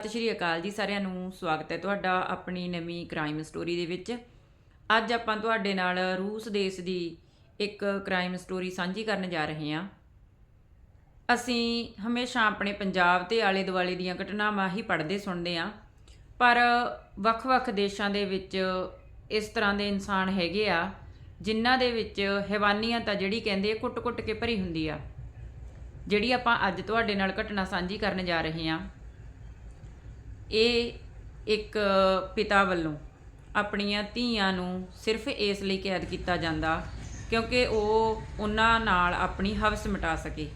ਸਤਿ ਸ਼੍ਰੀ ਅਕਾਲ ਜੀ ਸਾਰਿਆਂ ਨੂੰ, ਸਵਾਗਤ ਹੈ ਤੁਹਾਡਾ ਆਪਣੀ ਨਵੀਂ ਕ੍ਰਾਈਮ ਸਟੋਰੀ ਦੇ ਵਿੱਚ। ਅੱਜ ਆਪਾਂ ਤੁਹਾਡੇ ਨਾਲ ਰੂਸ ਦੇਸ਼ ਦੀ ਇੱਕ ਕ੍ਰਾਈਮ ਸਟੋਰੀ ਸਾਂਝੀ ਕਰਨ ਜਾ ਰਹੇ ਹਾਂ। ਅਸੀਂ ਹਮੇਸ਼ਾ ਆਪਣੇ ਪੰਜਾਬ ਤੇ ਆਲੇ ਦੁਆਲੇ ਦੀਆਂ ਘਟਨਾਵਾਂ ਹੀ ਪੜ੍ਹਦੇ ਸੁਣਦੇ ਹਾਂ, ਪਰ ਵੱਖ-ਵੱਖ ਦੇਸ਼ਾਂ ਦੇ ਵਿੱਚ ਇਸ ਤਰ੍ਹਾਂ ਦੇ ਇਨਸਾਨ ਹੈਗੇ ਆ, ਜਿਨ੍ਹਾਂ ਦੇ ਵਿੱਚ ਹੈਵਾਨੀਅਤ ਆ ਜਿਹੜੀ ਕਹਿੰਦੇ ਕੁੱਟ-ਕੁੱਟ ਕੇ ਭਰੀ ਹੁੰਦੀ ਆ। ਜਿਹੜੀ ਆਪਾਂ ਅੱਜ ਤੁਹਾਡੇ ਨਾਲ ਘਟਨਾ ਸਾਂਝੀ ਕਰਨ ਜਾ ਰਹੇ ਹਾਂ। ਇਹ ਇੱਕ ਪਿਤਾ ਵੱਲੋਂ ਆਪਣੀਆਂ ਧੀਆਂ ਨੂੰ ਸਿਰਫ ਇਸ ਲਈ ਕੈਦ ਕੀਤਾ ਜਾਂਦਾ ਕਿਉਂਕਿ ਉਹ ਉਹਨਾਂ ਨਾਲ ਆਪਣੀ ਹਵਸ ਮਿਟਾ ਸਕੇ।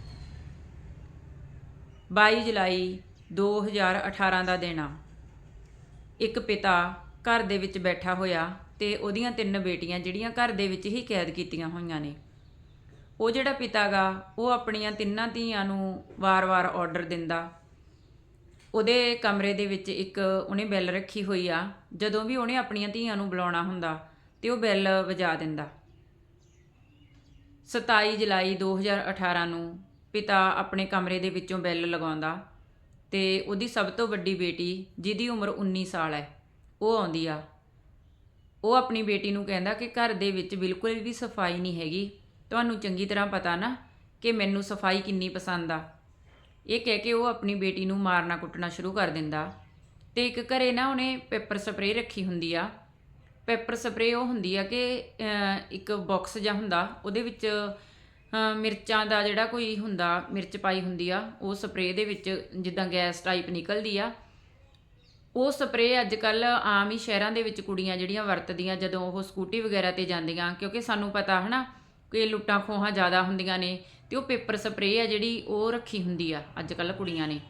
22 ਜੁਲਾਈ 2018 ਦਾ ਦਿਨ ਆ। ਇੱਕ ਪਿਤਾ ਘਰ ਦੇ ਵਿੱਚ ਬੈਠਾ ਹੋਇਆ ਤੇ ਉਹਦੀਆਂ ਤਿੰਨ ਬੇਟੀਆਂ ਜਿਹੜੀਆਂ ਘਰ ਦੇ ਵਿੱਚ ਹੀ ਕੈਦ ਕੀਤੀਆਂ ਹੋਈਆਂ ਨੇ। ਉਹ ਜਿਹੜਾ ਪਿਤਾ ਗਾ, ਉਹ ਆਪਣੀਆਂ ਤਿੰਨਾਂ ਧੀਆਂ ਨੂੰ ਵਾਰ-ਵਾਰ ਆਰਡਰ ਦਿੰਦਾ ਉਹਦੇ ਕਮਰੇ ਦੇ ਵਿੱਚ ਇੱਕ ਉਹਨੇ ਬੈਲ ਰੱਖੀ ਹੋਈ ਆ, ਜਦੋਂ ਵੀ ਉਹਨੇ ਆਪਣੀਆਂ ਧੀਆਂ ਨੂੰ ਬੁਲਾਉਣਾ ਹੁੰਦਾ ਤੇ ਉਹ ਬੈਲ ਵਜਾ ਦਿੰਦਾ। 27 ਜੁਲਾਈ 2018 ਨੂੰ ਪਿਤਾ ਆਪਣੇ ਕਮਰੇ ਦੇ ਵਿੱਚੋਂ ਬੈਲ ਲਗਾਉਂਦਾ ਤੇ ਉਹਦੀ ਸਭ ਤੋਂ ਵੱਡੀ ਬੇਟੀ, ਜਿਹਦੀ ਉਮਰ 19 ਸਾਲ ਹੈ, ਉਹ ਆਉਂਦੀ ਆ। ਉਹ ਆਪਣੀ ਬੇਟੀ ਨੂੰ ਕਹਿੰਦਾ ਕਿ ਘਰ ਦੇ ਵਿੱਚ ਬਿਲਕੁਲ ਵੀ ਸਫ਼ਾਈ ਨਹੀਂ ਹੈਗੀ। ਤੁਹਾਨੂੰ ਚੰਗੀ ਤਰ੍ਹਾਂ ਪਤਾ ਨਾ ਕਿ ਮੈਨੂੰ ਸਫ਼ਾਈ ਕਿੰਨੀ ਪਸੰਦ ਆ। ਇਹ ਕਹਿ ਕੇ ਉਹ ਆਪਣੀ ਬੇਟੀ ਨੂੰ ਮਾਰਨਾ ਕੁੱਟਣਾ ਸ਼ੁਰੂ ਕਰ ਦਿੰਦਾ। ਤੇ ਇੱਕ ਘਰੇ ਨਾ ਉਹਨੇ ਪੇਪਰ ਸਪਰੇਅ ਰੱਖੀ ਹੁੰਦੀ ਆ। ਪੇਪਰ ਸਪਰੇਅ ਉਹ ਹੁੰਦੀ ਆ ਕਿ ਇੱਕ ਬਾਕਸ ਜਿਹਾ ਹੁੰਦਾ, ਉਹਦੇ ਵਿੱਚ ਮਿਰਚਾਂ ਦਾ ਜਿਹੜਾ ਕੋਈ ਹੁੰਦਾ, ਮਿਰਚ ਪਾਈ ਹੁੰਦੀ ਆ, ਉਹ ਸਪਰੇਅ ਦੇ ਵਿੱਚ ਜਿੱਦਾਂ ਗੈਸ ਟਾਈਪ ਨਿਕਲਦੀ ਆ। ਉਹ ਸਪਰੇਅ ਅੱਜ ਕੱਲ ਆਮ ਹੀ ਸ਼ਹਿਰਾਂ ਦੇ ਵਿੱਚ ਕੁੜੀਆਂ ਜਿਹੜੀਆਂ ਵਰਤਦੀਆਂ, ਜਦੋਂ ਉਹ ਸਕੂਟੀ ਵਗੈਰਾ ਤੇ ਜਾਂਦੀਆਂ, ਕਿਉਂਕਿ ਸਾਨੂੰ ਪਤਾ ਹਨਾ, ਕਿ ਲੁੱਟਾਂ ਖੋਹਾਂ ਜ਼ਿਆਦਾ ਹੁੰਦੀਆਂ ਨੇ ਤੇ ਉਹ ਪੇਪਰ ਸਪਰੇਅ ਆ ਜਿਹੜੀ ਉਹ ਰੱਖੀ ਹੁੰਦੀ ਆ ਅੱਜ ਕੱਲ ਕੁੜੀਆਂ ਨੇ।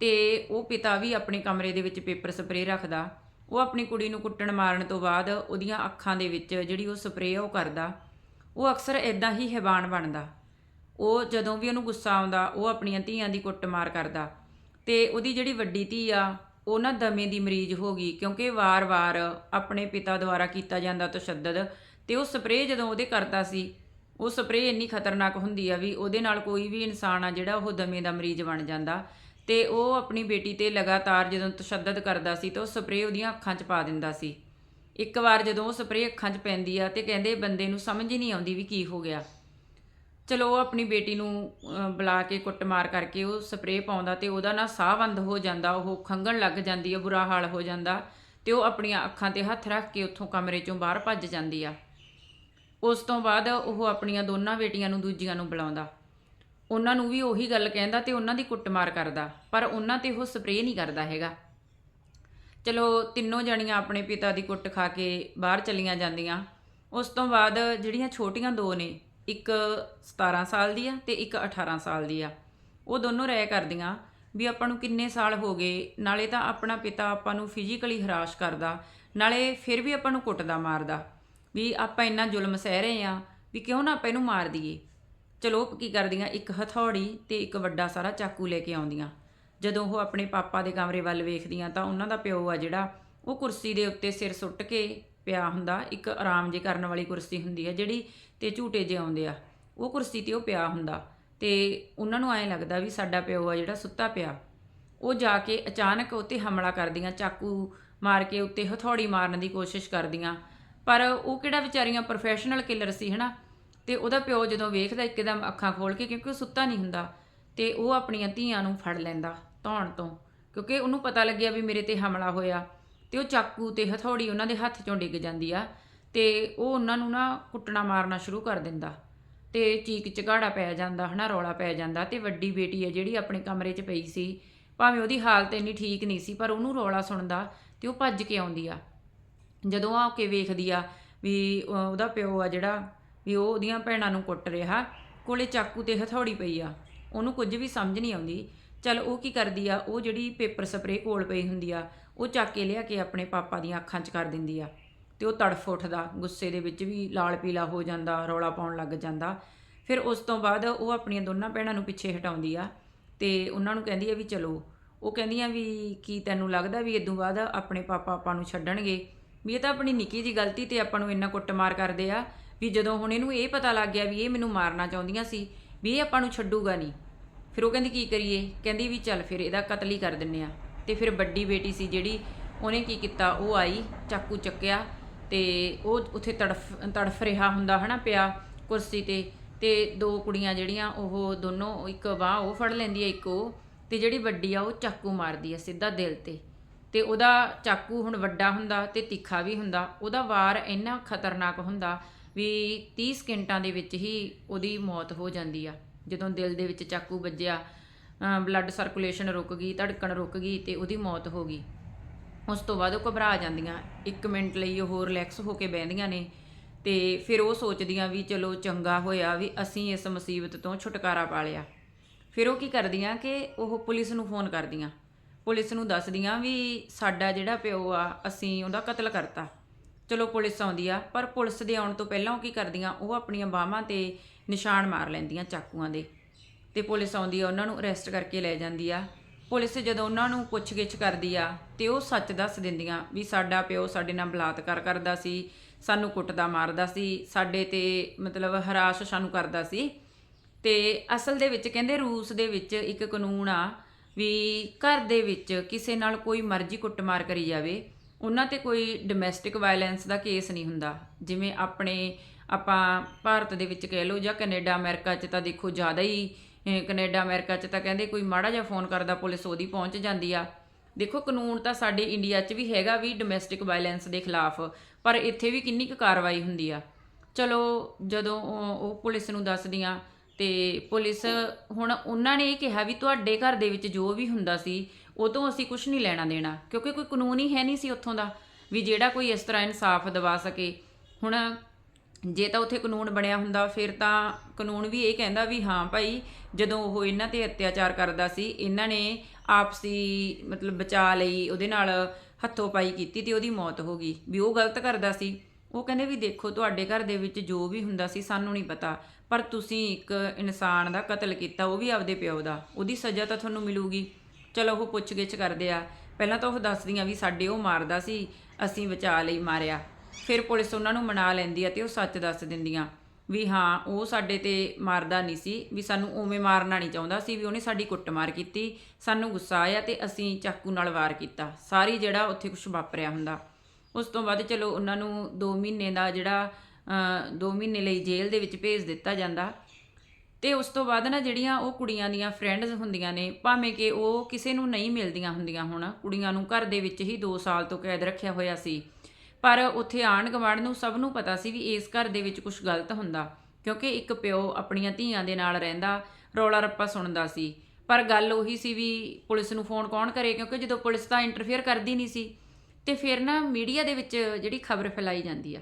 ਤੇ ਉਹ ਪਿਤਾ ਵੀ ਆਪਣੇ ਕਮਰੇ ਦੇ ਵਿੱਚ ਪੇਪਰ ਸਪਰੇਅ ਰੱਖਦਾ। ਉਹ ਆਪਣੀ ਕੁੜੀ ਨੂੰ ਕੁੱਟਣ ਮਾਰਨ ਤੋਂ ਬਾਅਦ ਉਹਦੀਆਂ ਅੱਖਾਂ ਦੇ ਵਿੱਚ ਜਿਹੜੀ ਉਹ ਸਪਰੇਅ ਉਹ ਕਰਦਾ। ਉਹ ਅਕਸਰ ਇਦਾਂ ਹੀ ਹੈਵਾਨ ਬਣਦਾ। ਉਹ ਜਦੋਂ ਵੀ ਉਹਨੂੰ ਗੁੱਸਾ ਆਉਂਦਾ, ਉਹ ਆਪਣੀਆਂ ਧੀਆਂ ਦੀ ਕੁੱਟਮਾਰ ਕਰਦਾ। ਤੇ ਉਹਦੀ ਜਿਹੜੀ ਵੱਡੀ ਧੀ ਆ, ਉਹ ਨਾ ਦਮੇ ਦੀ ਮਰੀਜ਼ ਹੋ ਗਈ ਕਿਉਂਕਿ ਵਾਰ-ਵਾਰ ਆਪਣੇ ਪਿਤਾ ਦੁਆਰਾ ਕੀਤਾ ਜਾਂਦਾ ਤਸ਼ੱਦਦ ਤੇ ਉਹ ਸਪਰੇਅ ਜਦੋਂ ਉਹਦੇ ਕਰਦਾ ਸੀ ਉਹ ਸਪਰੇਅ ਇੰਨੀ ਖਤਰਨਾਕ ਹੁੰਦੀ ਆ ਵੀ ਉਹਦੇ ਨਾਲ ਕੋਈ ਵੀ ਇਨਸਾਨ ਆ ਜਿਹੜਾ ਉਹ ਦਮੇ ਦਾ ਮਰੀਜ਼ ਬਣ ਜਾਂਦਾ। ਤੇ ਉਹ ਆਪਣੀ ਬੇਟੀ ਤੇ ਲਗਾਤਾਰ ਜਦੋਂ ਤਸ਼ੱਦਦ ਕਰਦਾ ਸੀ ਤਾਂ ਉਹ ਸਪਰੇਅ ਉਹਦੀਆਂ ਅੱਖਾਂ 'ਚ ਪਾ ਦਿੰਦਾ ਸੀ। ਇੱਕ ਵਾਰ ਜਦੋਂ ਉਹ ਸਪਰੇਅ ਅੱਖਾਂ 'ਚ ਪੈਂਦੀ ਆ ਤੇ ਕਹਿੰਦੇ ਬੰਦੇ ਨੂੰ ਸਮਝ ਹੀ ਨਹੀਂ ਆਉਂਦੀ ਵੀ ਕੀ ਹੋ ਗਿਆ। ਚਲੋ ਉਹ ਆਪਣੀ ਬੇਟੀ ਨੂੰ ਬੁਲਾ ਕੇ ਕੁੱਟਮਾਰ ਕਰਕੇ ਉਹ ਸਪਰੇਅ ਪਾਉਂਦਾ ਤੇ ਉਹਦਾ ਨਾ ਸਾਹ ਬੰਦ ਹੋ ਜਾਂਦਾ, ਉਹ ਖੰਗਣ ਲੱਗ ਜਾਂਦੀ ਆ, ਬੁਰਾ ਹਾਲ ਹੋ ਜਾਂਦਾ ਤੇ ਉਹ ਆਪਣੀਆਂ ਅੱਖਾਂ ਤੇ ਹੱਥ ਰੱਖ ਕੇ ਉੱਥੋਂ ਕਮਰੇ ਚੋਂ ਬਾਹਰ ਭੱਜ ਜਾਂਦੀ ਆ। ਉਸ ਤੋਂ ਬਾਅਦ ਉਹ ਆਪਣੀਆਂ ਦੋਨਾਂ ਬੇਟੀਆਂ ਨੂੰ ਦੂਜੀਆਂ ਨੂੰ ਬੁਲਾਉਂਦਾ। ਉਹਨਾਂ ਨੂੰ ਵੀ ਉਹੀ ਗੱਲ ਕਹਿੰਦਾ ਤੇ ਉਹਨਾਂ ਦੀ ਕੁੱਟਮਾਰ ਕਰਦਾ, ਪਰ ਉਹਨਾਂ ਤੇ ਉਹ ਸਪਰੇਅ ਨਹੀਂ ਕਰਦਾ ਹੈਗਾ। ਚਲੋ, ਤਿੰਨੋਂ ਜਣੀਆਂ ਆਪਣੇ ਪਿਤਾ ਦੀ ਕੁੱਟ ਖਾ ਕੇ ਬਾਹਰ ਚਲੀਆਂ ਜਾਂਦੀਆਂ। ਉਸ ਤੋਂ ਬਾਅਦ ਜਿਹੜੀਆਂ ਛੋਟੀਆਂ ਦੋ ਨੇ, ਇੱਕ 17 ਸਾਲ ਦੀ ਆ ਤੇ ਇੱਕ 18 ਸਾਲ ਦੀ ਆ, ਉਹ ਦੋਨੋਂ ਰਹਿ ਕਰਦੀਆਂ ਵੀ ਆਪਾਂ ਨੂੰ ਕਿੰਨੇ ਸਾਲ ਹੋ ਗਏ, ਨਾਲੇ ਤਾਂ ਆਪਣਾ ਪਿਤਾ ਆਪਾਂ ਨੂੰ ਫਿਜ਼ੀਕਲੀ ਹਰਾਸ਼ ਕਰਦਾ, ਨਾਲੇ ਫਿਰ ਵੀ ਆਪਾਂ ਨੂੰ ਕੁੱਟਦਾ ਮਾਰਦਾ। ਵੀ ਆਪਾਂ ਇੰਨਾ ਜ਼ੁਲਮ ਸਹਿ ਰਹੇ ਆ ਵੀ ਕਿਉਂ ਨਾ ਆਪਾਂ ਇਹਨੂੰ ਮਾਰ ਦਈਏ। ਚਲੋ ਕੀ ਕਰਦੀਆਂ, ਇੱਕ ਹਥੌੜੀ ਤੇ ਇੱਕ ਵੱਡਾ ਸਾਰਾ ਚਾਕੂ ਲੈ ਕੇ ਆਉਂਦੀਆਂ। ਜਦੋਂ ਉਹ ਆਪਣੇ ਪਾਪਾ ਦੇ ਕਮਰੇ ਵੱਲ ਵੇਖਦੀਆਂ ਤਾਂ ਉਹਨਾਂ ਦਾ ਪਿਓ ਆ ਜਿਹੜਾ, ਉਹ ਕੁਰਸੀ ਦੇ ਉੱਤੇ ਸਿਰ ਸੁੱਟ ਕੇ ਪਿਆ ਹੁੰਦਾ, ਇੱਕ ਆਰਾਮ ਜੇ ਕਰਨ ਵਾਲੀ ਕੁਰਸੀ ਹੁੰਦੀ ਹੈ ਜਿਹੜੀ ਤੇ ਝੂਟੇ ਜੇ ਆਉਂਦੇ ਆ। ਉਹ ਕੁਰਸੀ ਤੇ ਉਹ ਪਿਆ ਹੁੰਦਾ ਤੇ ਉਹਨਾਂ ਨੂੰ ਐਂ ਲੱਗਦਾ ਵੀ ਸਾਡਾ ਪਿਓ ਆ ਜਿਹੜਾ ਸੁੱਤਾ ਪਿਆ। ਉਹ ਜਾ ਕੇ ਅਚਾਨਕ ਉੱਤੇ ਹਮਲਾ ਕਰਦੀਆਂ, ਚਾਕੂ ਮਾਰ ਕੇ ਉੱਤੇ ਹਥੌੜੀ ਮਾਰਨ ਦੀ ਕੋਸ਼ਿਸ਼ ਕਰਦੀਆਂ। ਪਰ ਉਹ ਕਿਹੜਾ ਵਿਚਾਰੀਆਂ ਪ੍ਰੋਫੈਸ਼ਨਲ ਕਿਲਰ ਸੀ, ਹਨਾ? ਤੇ ਉਹਦਾ ਪਿਓ ਜਦੋਂ ਵੇਖਦਾ, ਇੱਕਦਮ ਅੱਖਾਂ ਖੋਲ ਕੇ, ਕਿਉਂਕਿ ਉਹ ਸੁੱਤਾ ਨਹੀਂ ਹੁੰਦਾ, ਤੇ ਉਹ ਆਪਣੀਆਂ ਧੀਆਂ ਨੂੰ ਫੜ ਲੈਂਦਾ ਧੌਣ ਤੋਂ, ਕਿਉਂਕਿ ਉਹਨੂੰ ਪਤਾ ਲੱਗਿਆ ਵੀ ਮੇਰੇ ਤੇ ਹਮਲਾ ਹੋਇਆ, ਤੇ ਉਹ ਚਾਕੂ ਤੇ ਹਥੌੜੀ ਉਹਨਾਂ ਦੇ ਹੱਥ ਚੋਂ ਡਿੱਗ ਜਾਂਦੀ ਆ, ਤੇ ਉਹ ਉਹਨਾਂ ਨੂੰ ਨਾ ਕੁੱਟਣਾ ਮਾਰਨਾ ਸ਼ੁਰੂ ਕਰ ਦਿੰਦਾ, ਤੇ ਚੀਕ ਚਿਹਾੜਾ ਪੈ ਜਾਂਦਾ, ਹਨਾ, ਰੌਲਾ ਪੈ ਜਾਂਦਾ, ਤੇ ਵੱਡੀ ਬੇਟੀ ਹੈ ਜਿਹੜੀ ਆਪਣੇ ਕਮਰੇ 'ਚ ਪਈ ਸੀ, ਭਾਵੇਂ ਉਹਦੀ ਹਾਲਤ ਇੰਨੀ ਠੀਕ ਨਹੀਂ ਸੀ, ਪਰ ਉਹਨੂੰ ਰੌਲਾ ਸੁਣਦਾ ਤੇ ਉਹ ਭੱਜ ਕੇ ਆਉਂਦੀ ਆ। ਜਦੋਂ ਆ ਕੇ ਵੇਖਦੀ ਆ ਵੀ ਉਹਦਾ ਪਿਓ ਆ ਜਿਹੜਾ, ਵੀ ਉਹ ਉਹਦੀਆਂ ਭੈਣਾਂ ਨੂੰ ਕੁੱਟ ਰਿਹਾ, ਕੋਲੇ ਚਾਕੂ ਤੇ ਹਥੌੜੀ ਪਈ ਆ। ਉਹਨੂੰ ਕੁਝ ਵੀ ਸਮਝ ਨਹੀਂ ਆਉਂਦੀ। ਚਲ ਉਹ ਕੀ ਕਰਦੀ ਆ, ਉਹ ਜਿਹੜੀ ਪੇਪਰ ਸਪਰੇਅ ਕੋਲ ਪਈ ਹੁੰਦੀ ਆ, ਉਹ ਚੱਕ ਕੇ ਲਿਆ ਕੇ ਆਪਣੇ ਪਾਪਾ ਦੀਆਂ ਅੱਖਾਂ 'ਚ ਕਰ ਦਿੰਦੀ ਆ। ਤੇ ਉਹ ਤੜਫ ਉੱਠਦਾ, ਗੁੱਸੇ ਦੇ ਵਿੱਚ ਵੀ ਲਾਲ ਪੀਲਾ ਹੋ ਜਾਂਦਾ, ਰੌਲਾ ਪਾਉਣ ਲੱਗ ਜਾਂਦਾ। ਫਿਰ ਉਸ ਤੋਂ ਬਾਅਦ ਉਹ ਆਪਣੀਆਂ ਦੋਨਾਂ ਭੈਣਾਂ ਨੂੰ ਪਿੱਛੇ ਹਟਾਉਂਦੀ ਆ ਤੇ ਉਹਨਾਂ ਨੂੰ ਕਹਿੰਦੀ ਆ ਵੀ ਚਲੋ। ਉਹ ਕਹਿੰਦੀਆਂ ਵੀ, ਕੀ ਤੈਨੂੰ ਲੱਗਦਾ ਵੀ ਇਦੋਂ ਬਾਅਦ ਆਪਣੇ ਪਾਪਾ ਆਪਾਂ ਨੂੰ ਛੱਡਣਗੇ? ਵੀ ਇਹ ਤਾਂ ਆਪਣੀ ਨਿੱਕੀ ਜੀ ਗਲਤੀ ਤੇ ਆਪਾਂ ਨੂੰ ਇੰਨਾ ਕੁੱਟਮਾਰ ਕਰਦੇ ਆ ਵੀ ਜਦੋਂ ਹੁਣ ਇਹਨੂੰ ਇਹ ਪਤਾ ਲੱਗ ਗਿਆ ਵੀ ਇਹ ਮੈਨੂੰ ਮਾਰਨਾ ਚਾਹੁੰਦੀਆਂ ਸੀ ਵੀ ਇਹ ਆਪਾਂ ਨੂੰ ਛੱਡੂਗਾ ਨਹੀਂ। ਫਿਰ ਉਹ ਕਹਿੰਦੀ, ਕੀ ਕਰੀਏ? ਕਹਿੰਦੀ ਵੀ, ਚੱਲ ਫਿਰ ਇਹਦਾ ਕਤਲ ਹੀ ਕਰ ਦਿੰਨੇ ਆ। ਤੇ ਫਿਰ ਵੱਡੀ ਬੇਟੀ ਸੀ ਜਿਹੜੀ, ਉਹਨੇ ਕੀ ਕੀਤਾ? ਉਹ ਆਈ, ਚਾਕੂ ਚੱਕਿਆ ਤੇ ਉਹ ਉੱਥੇ ਤੜਫ ਤੜਫ ਰਿਹਾ ਹੁੰਦਾ ਹਨਾ ਪਿਆ ਕੁਰਸੀ ਤੇ ਤੇ ਦੋ ਕੁੜੀਆਂ ਜਿਹੜੀਆਂ, ਉਹ ਦੋਨੋਂ, ਇੱਕ ਬਾਹ ਉਹ ਫੜ ਲੈਂਦੀ ਹੈ ਇੱਕ ਉਹ ਤੇ ਜਿਹੜੀ ਵੱਡੀ ਆ, ਉਹ ਚਾਕੂ ਮਾਰਦੀ ਆ ਸਿੱਧਾ ਦਿਲ ਤੇ। ਤੇ ਉਹਦਾ ਚਾਕੂ ਹੁਣ ਵੱਡਾ ਹੁੰਦਾ ਤੇ ਤਿੱਖਾ ਵੀ ਹੁੰਦਾ, ਉਹਦਾ ਵਾਰ ਇੰਨਾ ਖਤਰਨਾਕ ਹੁੰਦਾ ਵੀ 30 ਸਕਿੰਟਾਂ ਦੇ ਵਿੱਚ ਹੀ ਉਹਦੀ ਮੌਤ ਹੋ ਜਾਂਦੀ ਆ। ਜਦੋਂ ਦਿਲ ਦੇ ਵਿੱਚ ਚਾਕੂ ਵੱਜਿਆ ਬਲੱਡ ਸਰਕੂਲੇਸ਼ਨ ਰੁਕ ਗਈ, ਧੜਕਣ ਰੁਕ ਗਈ ਤੇ ਉਹਦੀ ਮੌਤ ਹੋ ਗਈ। ਉਸ ਤੋਂ ਬਾਅਦ ਉਹ ਘਬਰਾ ਜਾਂਦੀਆਂ 1 ਮਿੰਟ ਲਈ ਉਹ ਰਿਲੈਕਸ ਹੋ ਕੇ ਬਹਿੰਦੀਆਂ ਨੇ ਤੇ ਫਿਰ ਉਹ ਸੋਚਦੀਆਂ ਵੀ ਚਲੋ ਚੰਗਾ ਹੋਇਆ ਵੀ ਅਸੀਂ ਇਸ ਮੁਸੀਬਤ ਤੋਂ ਛੁਟਕਾਰਾ ਪਾ ਲਿਆ। ਫਿਰ ਉਹ ਕੀ ਕਰਦੀਆਂ ਕਿ ਉਹ ਪੁਲਿਸ ਨੂੰ ਫੋਨ ਕਰਦੀਆਂ। ਪੁਲਿਸ ਨੂੰ ਦੱਸਦੀਆਂ ਵੀ ਸਾਡਾ ਜਿਹੜਾ ਪਿਓ ਆ, ਅਸੀਂ ਉਹਦਾ ਕਤਲ ਕਰਤਾ। ਚਲੋ ਪੁਲਿਸ ਆਉਂਦੀ ਆ, ਪਰ ਪੁਲਿਸ ਦੇ ਆਉਣ ਤੋਂ ਪਹਿਲਾਂ ਉਹ ਕੀ ਕਰਦੀਆਂ, ਉਹ ਆਪਣੀਆਂ ਬਾਹਾਂ ਤੇ ਨਿਸ਼ਾਨ ਮਾਰ ਲੈਂਦੀਆਂ ਚਾਕੂਆਂ ਦੇ। ਤੇ ਪੁਲਿਸ ਆਉਂਦੀ ਆ, ਉਹਨਾਂ ਨੂੰ ਅਰੈਸਟ ਕਰਕੇ ਲੈ ਜਾਂਦੀ ਆ। ਪੁਲਿਸ ਜਦੋਂ ਉਹਨਾਂ ਨੂੰ ਪੁੱਛਗਿੱਛ ਕਰਦੀ ਆ, ਤੇ ਉਹ ਸੱਚ ਦੱਸ ਦਿੰਦੀਆਂ ਵੀ ਸਾਡਾ ਪਿਓ ਸਾਡੇ ਨਾਲ ਬਲਾਤਕਾਰ ਕਰਦਾ ਸੀ, ਸਾਨੂੰ ਕੁੱਟਦਾ ਮਾਰਦਾ ਸੀ, ਸਾਡੇ ਤੇ ਮਤਲਬ ਹਰਾਸ਼ ਸਾਨੂੰ ਕਰਦਾ ਸੀ। ਤੇ ਅਸਲ ਦੇ ਵਿੱਚ ਕਹਿੰਦੇ ਰੂਸ ਦੇ ਵਿੱਚ ਇੱਕ ਕਾਨੂੰਨ ਆ ਵੀ ਘਰ ਦੇ ਵਿੱਚ ਕਿਸੇ ਨਾਲ ਕੋਈ ਮਰਜ਼ੀ ਕੁੱਟਮਾਰ ਕਰੀ ਜਾਵੇ ਉਹਨਾਂ ਤੇ ਕੋਈ ਡੋਮੈਸਟਿਕ ਵਾਇਲੈਂਸ ਦਾ ਕੇਸ ਨਹੀਂ ਹੁੰਦਾ। ਜਿਵੇਂ ਆਪਣੇ ਆਪਾਂ ਭਾਰਤ ਦੇ ਵਿੱਚ ਕਹਿ ਲਓ ਜਾਂ ਕੈਨੇਡਾ ਅਮਰੀਕਾ 'ਚ ਤਾਂ ਦੇਖੋ ਜ਼ਿਆਦਾ ਹੀ ਅਹ, ਕੈਨੇਡਾ ਅਮਰੀਕਾ 'ਚ ਤਾਂ ਕਹਿੰਦੇ ਕੋਈ ਮਾੜਾ ਜਿਹਾ ਫੋਨ ਕਰਦਾ ਪੁਲਿਸ ਉਹਦੀ ਪਹੁੰਚ ਜਾਂਦੀ ਆ। ਦੇਖੋ ਕਾਨੂੰਨ ਤਾਂ ਸਾਡੇ ਇੰਡੀਆ 'ਚ ਵੀ ਹੈਗਾ ਵੀ ਡੋਮੈਸਟਿਕ ਵਾਇਲੈਂਸ ਦੇ ਖਿਲਾਫ ਪਰ ਇੱਥੇ ਵੀ ਕਿੰਨੀ ਕੁ ਕਾਰਵਾਈ ਹੁੰਦੀ ਆ। ਚਲੋ ਜਦੋਂ ਉਹ ਪੁਲਿਸ ਨੂੰ ਦੱਸਦੀਆਂ ਤੇ ਪੁਲਿਸ ਹੁਣ ਉਹਨਾਂ ਨੇ ਇਹ ਕਿਹਾ ਵੀ ਤੁਹਾਡੇ ਘਰ ਦੇ ਵਿੱਚ ਜੋ ਵੀ ਹੁੰਦਾ ਸੀ, ਉਹ ਤੋਂ ਅਸੀਂ ਕੁਝ ਨਹੀਂ ਲੈਣਾ ਦੇਣਾ, ਕਿਉਂਕਿ ਕੋਈ ਕਾਨੂੰਨ ਹੀ ਹੈ ਨਹੀਂ ਸੀ ਉੱਥੋਂ ਦਾ, ਵੀ ਜਿਹੜਾ ਕੋਈ ਇਸ ਤਰ੍ਹਾਂ ਇਨਸਾਫ ਦਿਵਾ ਸਕੇ। ਹੁਣ ਜੇ ਤਾਂ ਉੱਥੇ ਕਾਨੂੰਨ ਬਣਿਆ ਹੁੰਦਾ, ਫਿਰ ਤਾਂ ਕਾਨੂੰਨ ਵੀ ਇਹ ਕਹਿੰਦਾ ਵੀ ਹਾਂ ਭਾਈ, ਜਦੋਂ ਉਹ ਇਹਨਾਂ ਤੇ ਅਤਿਆਚਾਰ ਕਰਦਾ ਸੀ, ਇਹਨਾਂ ਨੇ ਆਪਸੀ ਮਤਲਬ ਬਚਾ ਲਈ, ਉਹਦੇ ਨਾਲ ਹੱਥੋਂ ਪਾਈ ਕੀਤੀ ਤੇ ਉਹਦੀ ਮੌਤ ਹੋ ਗਈ। ਵੀ ਉਹ ਗਲਤ ਕਰਦਾ ਸੀ। ਉਹ ਕਹਿੰਦੇ ਵੀ ਦੇਖੋ, ਤੁਹਾਡੇ ਘਰ ਦੇ ਵਿੱਚ ਜੋ ਵੀ ਹੁੰਦਾ ਸੀ, ਸਾਨੂੰ ਨਹੀਂ ਪਤਾ। ਪਰ ਤੁਸੀਂ ਇੱਕ ਇਨਸਾਨ ਦਾ ਕਤਲ ਕੀਤਾ, ਉਹ ਵੀ ਆਪਦੇ ਪਿਓ ਦਾ। ਉਹਦੀ ਸਜ਼ਾ ਤਾਂ ਤੁਹਾਨੂੰ ਮਿਲੂਗੀ। ਚਲੋ, ਉਹ ਪੁੱਛਗਿੱਛ ਕਰਦੇ ਆ। ਪਹਿਲਾਂ ਤਾਂ ਉਹ ਦੱਸਦੀਆਂ ਵੀ ਸਾਡੇ ਉਹ ਮਾਰਦਾ ਸੀ, ਅਸੀਂ ਬਚਾ ਲਈ ਮਾਰਿਆ। ਫਿਰ ਪੁਲਿਸ ਉਹਨਾਂ ਨੂੰ ਮਨਾ ਲੈਂਦੀ ਆ ਤੇ ਉਹ ਸੱਚ ਦੱਸ ਦਿੰਦੀਆਂ ਵੀ ਹਾਂ, ਉਹ ਸਾਡੇ ਤੇ ਮਾਰਦਾ ਨਹੀਂ ਸੀ, ਵੀ ਸਾਨੂੰ ਉਵੇਂ ਮਾਰਨਾ ਨਹੀਂ ਚਾਹੁੰਦਾ ਸੀ, ਵੀ ਉਹਨੇ ਸਾਡੀ ਕੁੱਟਮਾਰ ਕੀਤੀ, ਸਾਨੂੰ ਗੁੱਸਾ ਆਇਆ ਤੇ ਅਸੀਂ ਚਾਕੂ ਨਾਲ ਵਾਰ ਕੀਤਾ। ਸਾਰੀ ਜਿਹੜਾ ਉੱਥੇ ਕੁਝ ਵਾਪਰਿਆ ਹੁੰਦਾ। ਉਸ ਤੋਂ ਬਾਅਦ ਚਲੋ, ਉਹਨਾਂ ਨੂੰ 2 ਮਹੀਨੇ ਦਾ ਜਿਹੜਾ 2 ਮਹੀਨੇ ਲਈ ਜੇਲ੍ਹ ਦੇ ਵਿੱਚ ਭੇਜ ਦਿੱਤਾ ਜਾਂਦਾ। ਤੇ ਉਸ ਤੋਂ ਬਾਅਦ ਨਾ ਜਿਹੜੀਆਂ ਉਹ ਕੁੜੀਆਂ ਦੀਆਂ ਫਰੈਂਡਸ ਹੁੰਦੀਆਂ ਨੇ, ਭਾਵੇਂ ਕਿ ਉਹ ਕਿਸੇ ਨੂੰ ਨਹੀਂ ਮਿਲਦੀਆਂ ਹੁੰਦੀਆਂ ਹੁਣ, ਕੁੜੀਆਂ ਨੂੰ ਘਰ ਦੇ ਵਿੱਚ ਹੀ 2 ਸਾਲ ਤੋਂ ਕੈਦ ਰੱਖਿਆ ਹੋਇਆ ਸੀ। ਪਰ ਉੱਥੇ ਆਣ ਗਵਾੜ ਨੂੰ ਸਭ ਨੂੰ ਪਤਾ ਸੀ ਵੀ ਇਸ ਘਰ ਦੇ ਵਿੱਚ ਕੁਝ ਗਲਤ ਹੁੰਦਾ, ਕਿਉਂਕਿ ਇੱਕ ਪਿਓ ਆਪਣੀਆਂ ਧੀਆਂ ਦੇ ਨਾਲ ਰਹਿੰਦਾ, ਰੌਲਾ ਰੱਪਾ ਸੁਣਦਾ ਸੀ। ਪਰ ਗੱਲ ਉਹੀ ਸੀ ਵੀ ਪੁਲਿਸ ਨੂੰ ਫੋਨ ਕੌਣ ਕਰੇ, ਕਿਉਂਕਿ ਜਦੋਂ ਪੁਲਿਸ ਤਾਂ ਇੰਟਰਫੇਅਰ ਕਰਦੀ ਨਹੀਂ ਸੀ, ਤੇ ਫਿਰ ਨਾ ਮੀਡੀਆ ਦੇ ਵਿੱਚ ਜਿਹੜੀ ਖਬਰ ਫੈਲਾਈ ਜਾਂਦੀ ਆ।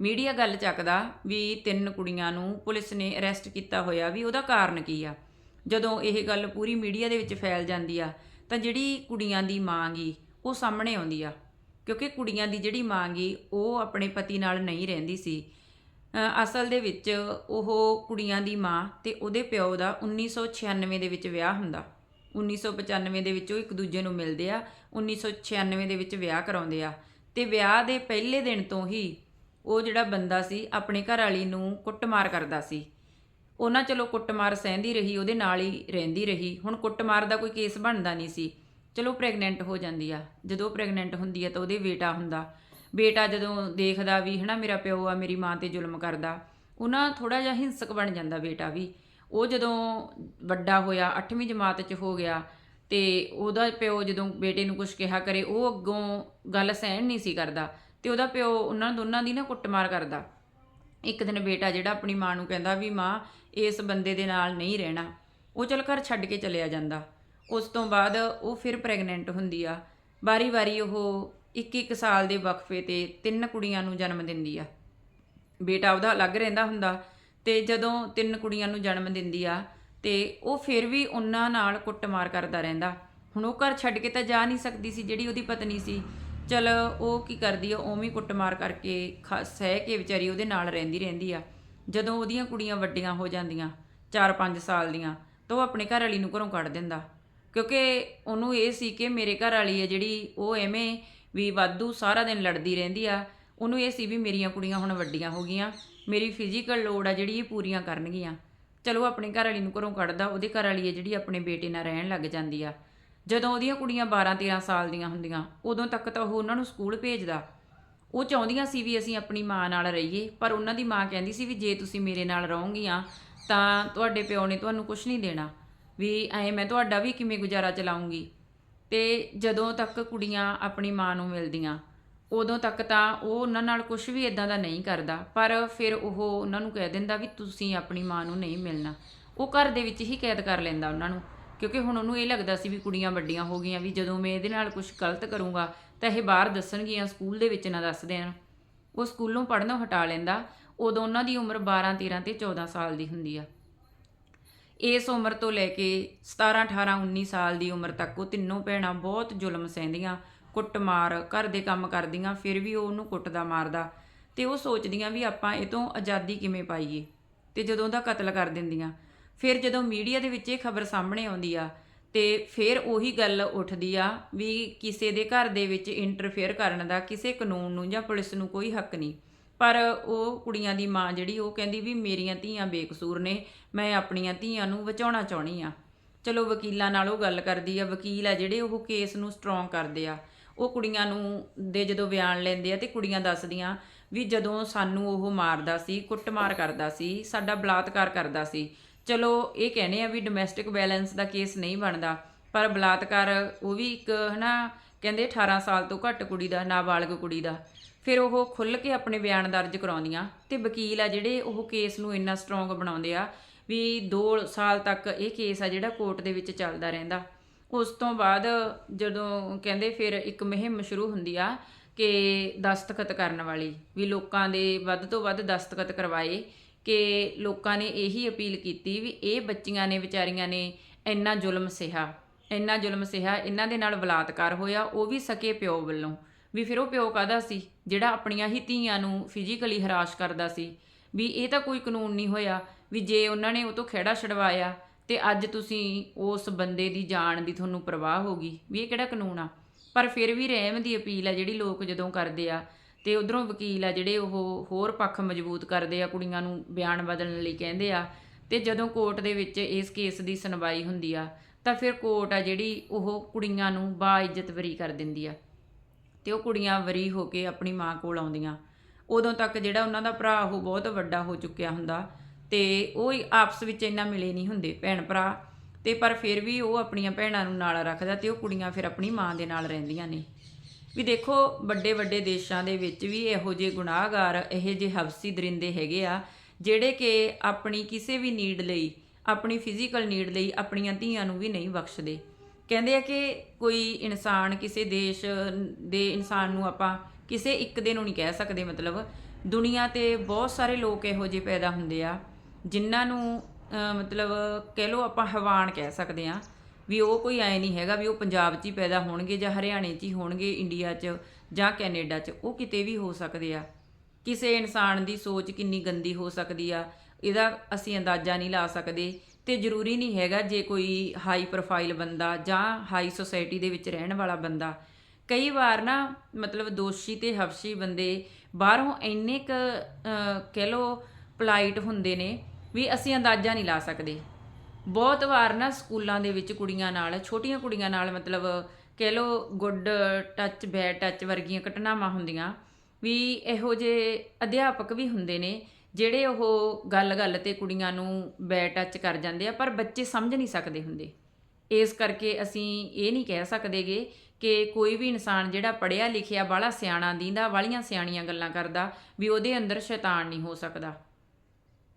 ਮੀਡੀਆ ਗੱਲ ਚੱਕਦਾ ਵੀ ਤਿੰਨ ਕੁੜੀਆਂ ਨੂੰ ਪੁਲਿਸ ਨੇ ਅਰੈਸਟ ਕੀਤਾ ਹੋਇਆ ਵੀ ਉਹਦਾ ਕਾਰਨ ਕੀ ਆ? ਜਦੋਂ ਇਹ ਗੱਲ ਪੂਰੀ ਮੀਡੀਆ ਦੇ ਵਿੱਚ ਫੈਲ ਜਾਂਦੀ ਆ, ਤਾਂ ਜਿਹੜੀ ਕੁੜੀਆਂ ਦੀ ਮਾਂ ਗੀ, ਉਹ ਸਾਹਮਣੇ ਆਉਂਦੀ ਆ। ਕਿਉਂਕਿ ਕੁੜੀਆਂ ਦੀ ਜਿਹੜੀ ਮਾਂ ਗੀ, ਉਹ ਆਪਣੇ ਪਤੀ ਨਾਲ ਨਹੀਂ ਰਹਿੰਦੀ ਸੀ। ਅਸਲ ਦੇ ਵਿੱਚ ਉਹ ਕੁੜੀਆਂ ਦੀ ਮਾਂ ਤੇ ਉਹਦੇ ਪਿਓ ਦਾ 1996 ਦੇ ਵਿੱਚ ਵਿਆਹ ਹੁੰਦਾ। 1995 ਦੇ ਵਿੱਚ ਉਹ ਇੱਕ ਦੂਜੇ ਨੂੰ ਮਿਲਦੇ ਆ 1996 ਦੇ ਵਿੱਚ ਵਿਆਹ ਕਰਾਉਂਦੇ ਆ। ਤੇ ਵਿਆਹ ਦੇ ਪਹਿਲੇ ਦਿਨ ਤੋਂ ਹੀ ਉਹ ਜਿਹੜਾ ਬੰਦਾ ਸੀ, ਆਪਣੇ ਘਰ ਵਾਲੀ ਨੂੰ ਕੁੱਟਮਾਰ ਕਰਦਾ ਸੀ। ਉਹਨਾਂ ਚਲੋ ਕੁੱਟਮਾਰ ਸਹਿੰਦੀ ਰਹੀ, ਉਹਦੇ ਨਾਲ ਹੀ ਰਹਿੰਦੀ ਰਹੀ। ਹੁਣ ਕੁੱਟਮਾਰ ਦਾ ਕੋਈ ਕੇਸ ਬਣਦਾ ਨਹੀਂ ਸੀ। ਚਲੋ ਪ੍ਰੈਗਨੈਂਟ ਹੋ ਜਾਂਦੀ ਆ। ਜਦੋਂ ਪ੍ਰੈਗਨੈਂਟ ਹੁੰਦੀ ਆ ਤਾਂ ਉਹਦੇ ਬੇਟਾ ਹੁੰਦਾ। ਬੇਟਾ ਜਦੋਂ ਦੇਖਦਾ ਵੀ, ਹਨਾ, ਮੇਰਾ ਪਿਓ ਆ, ਮੇਰੀ ਮਾਂ ਤੇ ਜ਼ੁਲਮ ਕਰਦਾ। ਉਹਨਾਂ ਥੋੜਾ ਜਿਹਾ ਹਿੰਸਕ ਬਣ ਜਾਂਦਾ ਬੇਟਾ ਵੀ। ਉਹ ਜਦੋਂ ਵੱਡਾ ਹੋਇਆ 8ਵੀਂ ਜਮਾਤ 'ਚ ਹੋ ਗਿਆ ਤੇ ਉਹਦਾ ਪਿਓ ਜਦੋਂ ਬੇਟੇ ਨੂੰ ਕੁਝ ਕਿਹਾ ਕਰੇ, ਉਹ ਅੱਗੋਂ ਗੱਲ ਸਹਿਣ ਨਹੀਂ ਸੀ ਕਰਦਾ। ਤੇ ਉਹਦਾ ਪਿਓ, ਉਹਨਾਂ ਦੋਨਾਂ ਦੀ ਨਾ ਕੁੱਟਮਾਰ ਕਰਦਾ। ਇੱਕ ਦਿਨ ਬੇਟਾ ਜਿਹੜਾ ਆਪਣੀ ਮਾਂ ਨੂੰ ਕਹਿੰਦਾ ਵੀ ਮਾਂ, ਇਸ ਬੰਦੇ ਦੇ ਨਾਲ ਨਹੀਂ ਰਹਿਣਾ। ਉਹ ਚਲ ਘਰ ਛੱਡ ਕੇ ਚਲਿਆ ਜਾਂਦਾ। ਉਸ ਤੋਂ ਬਾਅਦ ਉਹ ਫਿਰ ਪ੍ਰੈਗਨੈਂਟ ਹੁੰਦੀ ਆ। ਵਾਰੀ-ਵਾਰੀ ਉਹ ਇੱਕ ਇੱਕ ਸਾਲ ਦੇ ਵਕਫੇ ਤੇ ਤਿੰਨ ਕੁੜੀਆਂ ਨੂੰ ਜਨਮ ਦਿੰਦੀ ਆ। ਬੇਟਾ ਉਹਦਾ ਅਲੱਗ ਰਹਿੰਦਾ ਹੁੰਦਾ ਤੇ ਜਦੋਂ ਤਿੰਨ ਕੁੜੀਆਂ ਨੂੰ ਜਨਮ ਦਿੰਦੀ ਆ ਤੇ ਉਹ ਫਿਰ ਵੀ ਉਹਨਾਂ ਨਾਲ ਕੁੱਟਮਾਰ ਕਰਦਾ ਰਹਿੰਦਾ। ਹੁਣ ਉਹ ਘਰ ਛੱਡ ਕੇ ਤਾਂ ਜਾ ਨਹੀਂ ਸਕਦੀ ਸੀ, ਜਿਹੜੀ ਉਹਦੀ ਪਤਨੀ ਸੀ। ਚਲ ਉਹ ਕੀ ਕਰਦੀ ਆ, ਉਵੇਂ ਕੁੱਟਮਾਰ ਕਰਕੇ ਖ- ਸਹਿ ਕੇ ਵਿਚਾਰੀ ਉਹਦੇ ਨਾਲ ਰਹਿੰਦੀ ਰਹਿੰਦੀ ਆ। ਜਦੋਂ ਉਹਦੀਆਂ ਕੁੜੀਆਂ ਵੱਡੀਆਂ ਹੋ ਜਾਂਦੀਆਂ 4-5 ਸਾਲ ਦੀਆਂ, ਤਾਂ ਉਹ ਆਪਣੇ ਘਰ ਵਾਲੀ ਨੂੰ ਘਰੋਂ ਕੱਢ ਦਿੰਦਾ। ਕਿਉਂਕਿ ਉਹਨੂੰ ਇਹ ਸੀ ਕਿ ਮੇਰੇ ਘਰ ਵਾਲੀ ਹੈ ਜਿਹੜੀ, ਉਹ ਐਵੇਂ ਵੀ ਵਾਧੂ ਸਾਰਾ ਦਿਨ ਲੜਦੀ ਰਹਿੰਦੀ ਆ। ਉਹਨੂੰ ਇਹ ਸੀ ਵੀ ਮੇਰੀਆਂ ਕੁੜੀਆਂ ਹੁਣ ਵੱਡੀਆਂ ਹੋ ਗਈਆਂ, ਮੇਰੀ ਫਿਜ਼ੀਕਲ ਲੋੜ ਆ ਜਿਹੜੀ ਇਹ ਪੂਰੀਆਂ ਕਰਨਗੀਆਂ। ਚਲੋ ਆਪਣੇ ਘਰ ਵਾਲੀ ਨੂੰ ਘਰੋਂ ਕੱਢਦਾ, ਉਹਦੇ ਘਰ ਵਾਲੀ ਹੈ ਜਿਹੜੀ ਆਪਣੇ ਬੇਟੇ ਨਾਲ ਰਹਿਣ ਲੱਗ ਜਾਂਦੀ ਆ। ਜਦੋਂ ਉਹਦੀਆਂ ਕੁੜੀਆਂ 12-13 ਸਾਲ ਦੀਆਂ ਹੁੰਦੀਆਂ, ਉਦੋਂ ਤੱਕ ਤਾਂ ਉਹ ਉਹਨਾਂ ਨੂੰ ਸਕੂਲ ਭੇਜਦਾ। ਉਹ ਚਾਹੁੰਦੀਆਂ ਸੀ ਵੀ ਅਸੀਂ ਆਪਣੀ ਮਾਂ ਨਾਲ ਰਹੀਏ, ਪਰ ਉਹਨਾਂ ਦੀ ਮਾਂ ਕਹਿੰਦੀ ਸੀ ਵੀ ਜੇ ਤੁਸੀਂ ਮੇਰੇ ਨਾਲ ਰਹੋਗੀਆਂ, ਤਾਂ ਤੁਹਾਡੇ ਪਿਓ ਨੇ ਤੁਹਾਨੂੰ ਕੁਝ ਨਹੀਂ ਦੇਣਾ। ਵੀ ਐ ਮੈਂ ਤੁਹਾਡਾ ਵੀ ਕਿਵੇਂ ਗੁਜ਼ਾਰਾ ਚਲਾਉਂਗੀ? ਤੇ ਜਦੋਂ ਤੱਕ ਕੁੜੀਆਂ ਆਪਣੀ ਮਾਂ ਨੂੰ ਮਿਲਦੀਆਂ, ਉਦੋਂ ਤੱਕ ਤਾਂ ਉਹ ਉਹਨਾਂ ਨਾਲ ਕੁਝ ਵੀ ਇਦਾਂ ਦਾ ਨਹੀਂ ਕਰਦਾ। ਪਰ ਫਿਰ ਉਹ ਉਹਨਾਂ ਨੂੰ ਕਹਿ ਦਿੰਦਾ ਵੀ ਤੁਸੀਂ ਆਪਣੀ ਮਾਂ ਨੂੰ ਨਹੀਂ ਮਿਲਣਾ। ਉਹ ਘਰ ਦੇ ਵਿੱਚ ਹੀ ਕੈਦ ਕਰ ਲੈਂਦਾ ਉਹਨਾਂ ਨੂੰ। ਕਿਉਂਕਿ ਹੁਣ ਉਹਨੂੰ ਇਹ ਲੱਗਦਾ ਸੀ ਵੀ ਕੁੜੀਆਂ ਵੱਡੀਆਂ ਹੋ ਗਈਆਂ, ਵੀ ਜਦੋਂ ਮੈਂ ਇਹਦੇ ਨਾਲ ਕੁਝ ਗਲਤ ਕਰੂੰਗਾ, ਤਾਂ ਇਹ ਬਾਹਰ ਦੱਸਣਗੀਆਂ, ਸਕੂਲ ਦੇ ਵਿੱਚ ਨਾ ਦੱਸ ਦੇਣ। ਉਹ ਸਕੂਲੋਂ ਪੜ੍ਹਨੋਂ ਹਟਾ ਲੈਂਦਾ, ਉਦੋਂ ਉਹਨਾਂ ਦੀ ਉਮਰ 12 13 ਤੇ 14 ਸਾਲ ਦੀ ਹੁੰਦੀ ਆ। ਇਸ ਉਮਰ ਤੋਂ ਲੈ ਕੇ 17 18 19 ਸਾਲ ਦੀ ਉਮਰ ਤੱਕ ਉਹ ਤਿੰਨੋਂ ਭੈਣਾਂ ਬਹੁਤ ਜ਼ੁਲਮ ਸਹਿੰਦੀਆਂ, ਕੁੱਟਮਾਰ, ਘਰ ਦੇ ਕੰਮ ਕਰਦੀਆਂ, ਫਿਰ ਵੀ ਉਹ ਉਹਨੂੰ ਕੁੱਟਦਾ ਮਾਰਦਾ। ਤੇ ਉਹ ਸੋਚਦੀਆਂ ਵੀ ਆਪਾਂ ਇਹ ਤੋਂ ਆਜ਼ਾਦੀ ਕਿਵੇਂ ਪਾਈਏ? ਤੇ ਜਦੋਂ ਉਹਦਾ ਕਤਲ ਕਰ ਦਿੰਦੀਆਂ ਫਿਰ ਜਦੋਂ ਮੀਡੀਆ ਦੇ ਵਿੱਚ ਇਹ ਖਬਰ ਸਾਹਮਣੇ ਆਉਂਦੀ ਆ, ਤੇ ਫਿਰ ਉਹੀ ਗੱਲ ਉੱਠਦੀ ਆ ਵੀ ਕਿਸੇ ਦੇ ਘਰ ਦੇ ਵਿੱਚ ਇੰਟਰਫੇਅਰ ਕਰਨ ਦਾ ਕਿਸੇ ਕਾਨੂੰਨ ਨੂੰ ਜਾਂ ਪੁਲਿਸ ਨੂੰ ਕੋਈ ਹੱਕ ਨਹੀਂ। ਪਰ ਉਹ ਕੁੜੀਆਂ ਦੀ ਮਾਂ ਜਿਹੜੀ, ਉਹ ਕਹਿੰਦੀ ਵੀ ਮੇਰੀਆਂ ਧੀਆਂ ਬੇਕਸੂਰ ਨੇ, ਮੈਂ ਆਪਣੀਆਂ ਧੀਆਂ ਨੂੰ ਬਚਾਉਣਾ ਚਾਹਣੀ ਆ। ਚਲੋ ਵਕੀਲਾਂ ਨਾਲ ਉਹ ਗੱਲ ਕਰਦੀ ਆ, ਵਕੀਲ ਆ ਜਿਹੜੇ ਉਹ ਕੇਸ ਨੂੰ ਸਟਰੋਂਗ ਕਰਦੇ ਆ। ਉਹ ਕੁੜੀਆਂ ਨੂੰ ਦੇ ਜਦੋਂ ਬਿਆਨ ਲੈਂਦੇ ਆ ਤੇ ਕੁੜੀਆਂ ਦੱਸਦੀਆਂ ਵੀ ਜਦੋਂ ਸਾਨੂੰ ਉਹ ਮਾਰਦਾ ਸੀ, ਕੁੱਟਮਾਰ ਕਰਦਾ ਸੀ, ਸਾਡਾ ਬਲਾਤਕਾਰ ਕਰਦਾ ਸੀ ਚਲੋ, ਇਹ ਕਹਿੰਦੇ ਆ ਵੀ ਡੋਮੈਸਟਿਕ ਵਾਇਲੈਂਸ ਦਾ ਕੇਸ ਨਹੀਂ ਬਣਦਾ, ਪਰ ਬਲਾਤਕਾਰ ਉਹ ਵੀ ਇੱਕ, ਹਨਾ, ਕਹਿੰਦੇ 18 ਸਾਲ ਤੋਂ ਘੱਟ ਕੁੜੀ ਦਾ, ਨਾਬਾਲਗ ਕੁੜੀ ਦਾ। ਫਿਰ ਉਹ ਖੁੱਲ ਕੇ ਆਪਣੇ ਬਿਆਨ ਦਰਜ ਕਰਾਉਂਦੀਆਂ ਤੇ ਵਕੀਲ ਆ ਜਿਹੜੇ ਉਹ ਕੇਸ ਨੂੰ ਇੰਨਾ ਸਟਰੋਂਗ ਬਣਾਉਂਦੇ ਆ ਵੀ 2 ਸਾਲ ਤੱਕ ਇਹ ਕੇਸ ਆ ਜਿਹੜਾ ਕੋਰਟ ਦੇ ਵਿੱਚ ਚੱਲਦਾ ਰਹਿੰਦਾ। ਉਸ ਤੋਂ ਬਾਅਦ ਜਦੋਂ ਕਹਿੰਦੇ ਫਿਰ ਇੱਕ ਮੁਹਿੰਮ ਸ਼ੁਰੂ ਹੁੰਦੀ ਆ ਕਿ ਦਸਤਖਤ ਕਰਨ ਵਾਲੀ, ਵੀ ਲੋਕਾਂ ਦੇ ਵੱਧ ਤੋਂ ਵੱਧ ਦਸਤਖਤ ਕਰਵਾਏ ਕਿ ਲੋਕਾਂ ਨੇ ਇਹੀ ਅਪੀਲ ਕੀਤੀ ਵੀ ਇਹ ਬੱਚੀਆਂ ਨੇ, ਵਿਚਾਰੀਆਂ ਨੇ ਇੰਨਾ ਜ਼ੁਲਮ ਸਹਿਆ, ਇੰਨਾ ਜ਼ੁਲਮ ਸਹਿਆ, ਇਹਨਾਂ ਦੇ ਨਾਲ ਬਲਾਤਕਾਰ ਹੋਇਆ, ਉਹ ਵੀ ਸਕੇ ਪਿਓ ਵੱਲੋਂ। ਵੀ ਫਿਰ ਉਹ ਪਿਓ ਕਾਹਦਾ ਸੀ? ਜਿਹੜਾ ਆਪਣੀਆਂ ਹੀ ਧੀਆਂ ਨੂੰ ਫਿਜ਼ੀਕਲੀ ਹਰਾਸ਼ ਕਰਦਾ ਸੀ। ਵੀ ਇਹ ਤਾਂ ਕੋਈ ਕਾਨੂੰਨ ਨਹੀਂ ਹੋਇਆ ਵੀ ਜੇ ਉਹਨਾਂ ਨੇ ਉਹ ਤੋਂ ਖਿਹੜਾ ਛਡਵਾਇਆ ਤੇ ਅੱਜ ਤੁਸੀਂ ਉਸ ਬੰਦੇ ਦੀ ਜਾਨ ਦੀ ਤੁਹਾਨੂੰ ਪਰਵਾਹ ਹੋਗੀ ਵੀ ਇਹ ਕਿਹੜਾ ਕਾਨੂੰਨ ਆ? ਪਰ ਫਿਰ ਵੀ ਰਹਿਮ ਦੀ ਅਪੀਲ ਆ ਜਿਹੜੀ ਲੋਕ ਜਦੋਂ ਕਰਦੇ ਆ ਤੇ ਉਧਰੋਂ ਵਕੀਲ ਆ ਜਿਹੜੇ ਉਹ ਹੋਰ ਪੱਖ ਮਜ਼ਬੂਤ ਕਰਦੇ ਆ, ਕੁੜੀਆਂ ਨੂੰ ਬਿਆਨ ਬਦਲਣ ਲਈ ਕਹਿੰਦੇ ਆ। ਤੇ ਜਦੋਂ ਕੋਰਟ ਦੇ ਵਿੱਚ ਇਸ ਕੇਸ ਦੀ ਸੁਣਵਾਈ ਹੁੰਦੀ ਆ, ਤਾਂ ਫਿਰ ਕੋਰਟ ਆ ਜਿਹੜੀ ਉਹ ਕੁੜੀਆਂ ਨੂੰ ਬਾ ਇੱਜ਼ਤ ਵਰੀ ਕਰ ਦਿੰਦੀ ਆ। ਤੇ ਉਹ ਕੁੜੀਆਂ ਵਰੀ ਹੋ ਕੇ ਆਪਣੀ ਮਾਂ ਕੋਲ ਆਉਂਦੀਆਂ। ਉਦੋਂ ਤੱਕ ਜਿਹੜਾ ਉਹਨਾਂ ਦਾ ਭਰਾ ਉਹ ਬਹੁਤ ਵੱਡਾ ਹੋ ਚੁੱਕਿਆ ਹੁੰਦਾ ਤੇ ਉਹ ਆਪਸ ਵਿੱਚ ਇੰਨਾ ਮਿਲੇ ਨਹੀਂ ਹੁੰਦੇ ਭੈਣ ਭਰਾ। ਤੇ ਪਰ ਫਿਰ ਵੀ ਉਹ ਆਪਣੀਆਂ ਭੈਣਾਂ ਨੂੰ ਨਾਲ ਰੱਖਦਾ ਤੇ ਉਹ ਕੁੜੀਆਂ ਫਿਰ ਆਪਣੀ ਮਾਂ ਦੇ ਨਾਲ ਰਹਿੰਦੀਆਂ ਨੇ। ਵੀ ਦੇਖੋ, ਵੱਡੇ ਵੱਡੇ ਦੇਸ਼ਾਂ ਦੇ ਵਿੱਚ ਵੀ ਇਹੋ ਜਿਹੇ ਗੁਨਾਹਗਾਰ, ਇਹੋ ਜਿਹੇ ਹਵਸੀ ਦਰਿੰਦੇ ਹੈਗੇ ਆ, ਜਿਹੜੇ ਕਿ ਆਪਣੀ ਕਿਸੇ ਵੀ ਨੀਡ ਲਈ, ਆਪਣੀ ਫਿਜ਼ੀਕਲ ਨੀਡ ਲਈ ਆਪਣੀਆਂ ਧੀਆਂ ਨੂੰ ਵੀ ਨਹੀਂ ਬਖਸ਼ਦੇ। ਕਹਿੰਦੇ ਆ ਕਿ ਕੋਈ ਇਨਸਾਨ ਕਿਸੇ ਦੇਸ਼ ਦੇ ਇਨਸਾਨ ਨੂੰ ਆਪਾਂ ਕਿਸੇ ਇੱਕ ਦੇ ਨੂੰ ਨਹੀਂ ਕਹਿ ਸਕਦੇ, ਮਤਲਬ ਦੁਨੀਆ ਤੇ ਬਹੁਤ ਸਾਰੇ ਲੋਕ ਇਹੋ ਜਿਹੇ ਪੈਦਾ ਹੁੰਦੇ ਆ, ਜਿਨ੍ਹਾਂ ਨੂੰ ਮਤਲਬ ਕਹਿ ਲਓ ਆਪਾਂ ਹਵਾਨ ਕਹਿ ਸਕਦੇ ਆ। ਵੀ ਉਹ ਕੋਈ ਐ ਨਹੀਂ ਹੈਗਾ ਵੀ ਉਹ ਪੰਜਾਬ 'ਚ ਹੀ ਪੈਦਾ ਹੋਣਗੇ ਜਾਂ ਹਰਿਆਣੇ 'ਚ ਹੀ ਹੋਣਗੇ, ਇੰਡੀਆ 'ਚ ਜਾਂ ਕੈਨੇਡਾ 'ਚ, ਉਹ ਕਿਤੇ ਵੀ ਹੋ ਸਕਦੇ ਆ। ਕਿਸੇ ਇਨਸਾਨ ਦੀ ਸੋਚ ਕਿੰਨੀ ਗੰਦੀ ਹੋ ਸਕਦੀ ਆ, ਇਹਦਾ ਅਸੀਂ ਅੰਦਾਜ਼ਾ ਨਹੀਂ ਲਾ ਸਕਦੇ ਤੇ ਜ਼ਰੂਰੀ ਨਹੀਂ ਹੈਗਾ ਜੇ ਕੋਈ ਹਾਈ ਪ੍ਰੋਫਾਈਲ ਬੰਦਾ ਜਾਂ ਹਾਈ ਸੋਸਾਇਟੀ ਦੇ ਵਿੱਚ ਰਹਿਣ ਵਾਲਾ ਬੰਦਾ। ਕਈ ਵਾਰ ਨਾ ਮਤਲਬ ਦੋਸ਼ੀ ਤੇ ਹਫਸ਼ੀ ਬੰਦੇ ਬਾਹਰੋਂ ਇੰਨੇ ਕ ਕਹਿ ਲੋ ਪੋਲਾਈਟ ਹੁੰਦੇ ਨੇ ਵੀ ਅਸੀਂ ਅੰਦਾਜ਼ਾ ਨਹੀਂ ਲਾ ਸਕਦੇ। ਬਹੁਤ ਵਾਰ ਨਾ ਸਕੂਲਾਂ ਦੇ ਵਿੱਚ ਕੁੜੀਆਂ ਨਾਲ, ਛੋਟੀਆਂ ਕੁੜੀਆਂ ਨਾਲ ਮਤਲਬ ਕਹਿ ਲੋ ਗੁੱਡ ਟੱਚ, ਬੈਡ ਟੱਚ ਵਰਗੀਆਂ ਘਟਨਾਵਾਂ ਹੁੰਦੀਆਂ ਵੀ ਇਹੋ ਜਿਹੇ ਅਧਿਆਪਕ ਵੀ ਹੁੰਦੇ ਨੇ ਜਿਹੜੇ ਉਹ ਗੱਲ-ਗੱਲ ਤੇ ਕੁੜੀਆਂ ਨੂੰ ਬੈਡ ਟੱਚ ਕਰ ਜਾਂਦੇ ਆ, ਪਰ ਬੱਚੇ ਸਮਝ ਨਹੀਂ ਸਕਦੇ ਹੁੰਦੇ। ਇਸ ਕਰਕੇ ਅਸੀਂ ਇਹ ਨਹੀਂ ਕਹਿ ਸਕਦੇਗੇ ਕਿ ਕੋਈ ਵੀ ਇਨਸਾਨ ਜਿਹੜਾ ਪੜਿਆ ਲਿਖਿਆ ਬਾਹਲਾ ਸਿਆਣਾ, ਦੀਂਦਾ ਵਾਲੀਆਂ ਸਿਆਣੀਆਂ ਗੱਲਾਂ ਕਰਦਾ ਵੀ ਉਹਦੇ ਅੰਦਰ ਸ਼ੈਤਾਨ ਨਹੀਂ ਹੋ ਸਕਦਾ।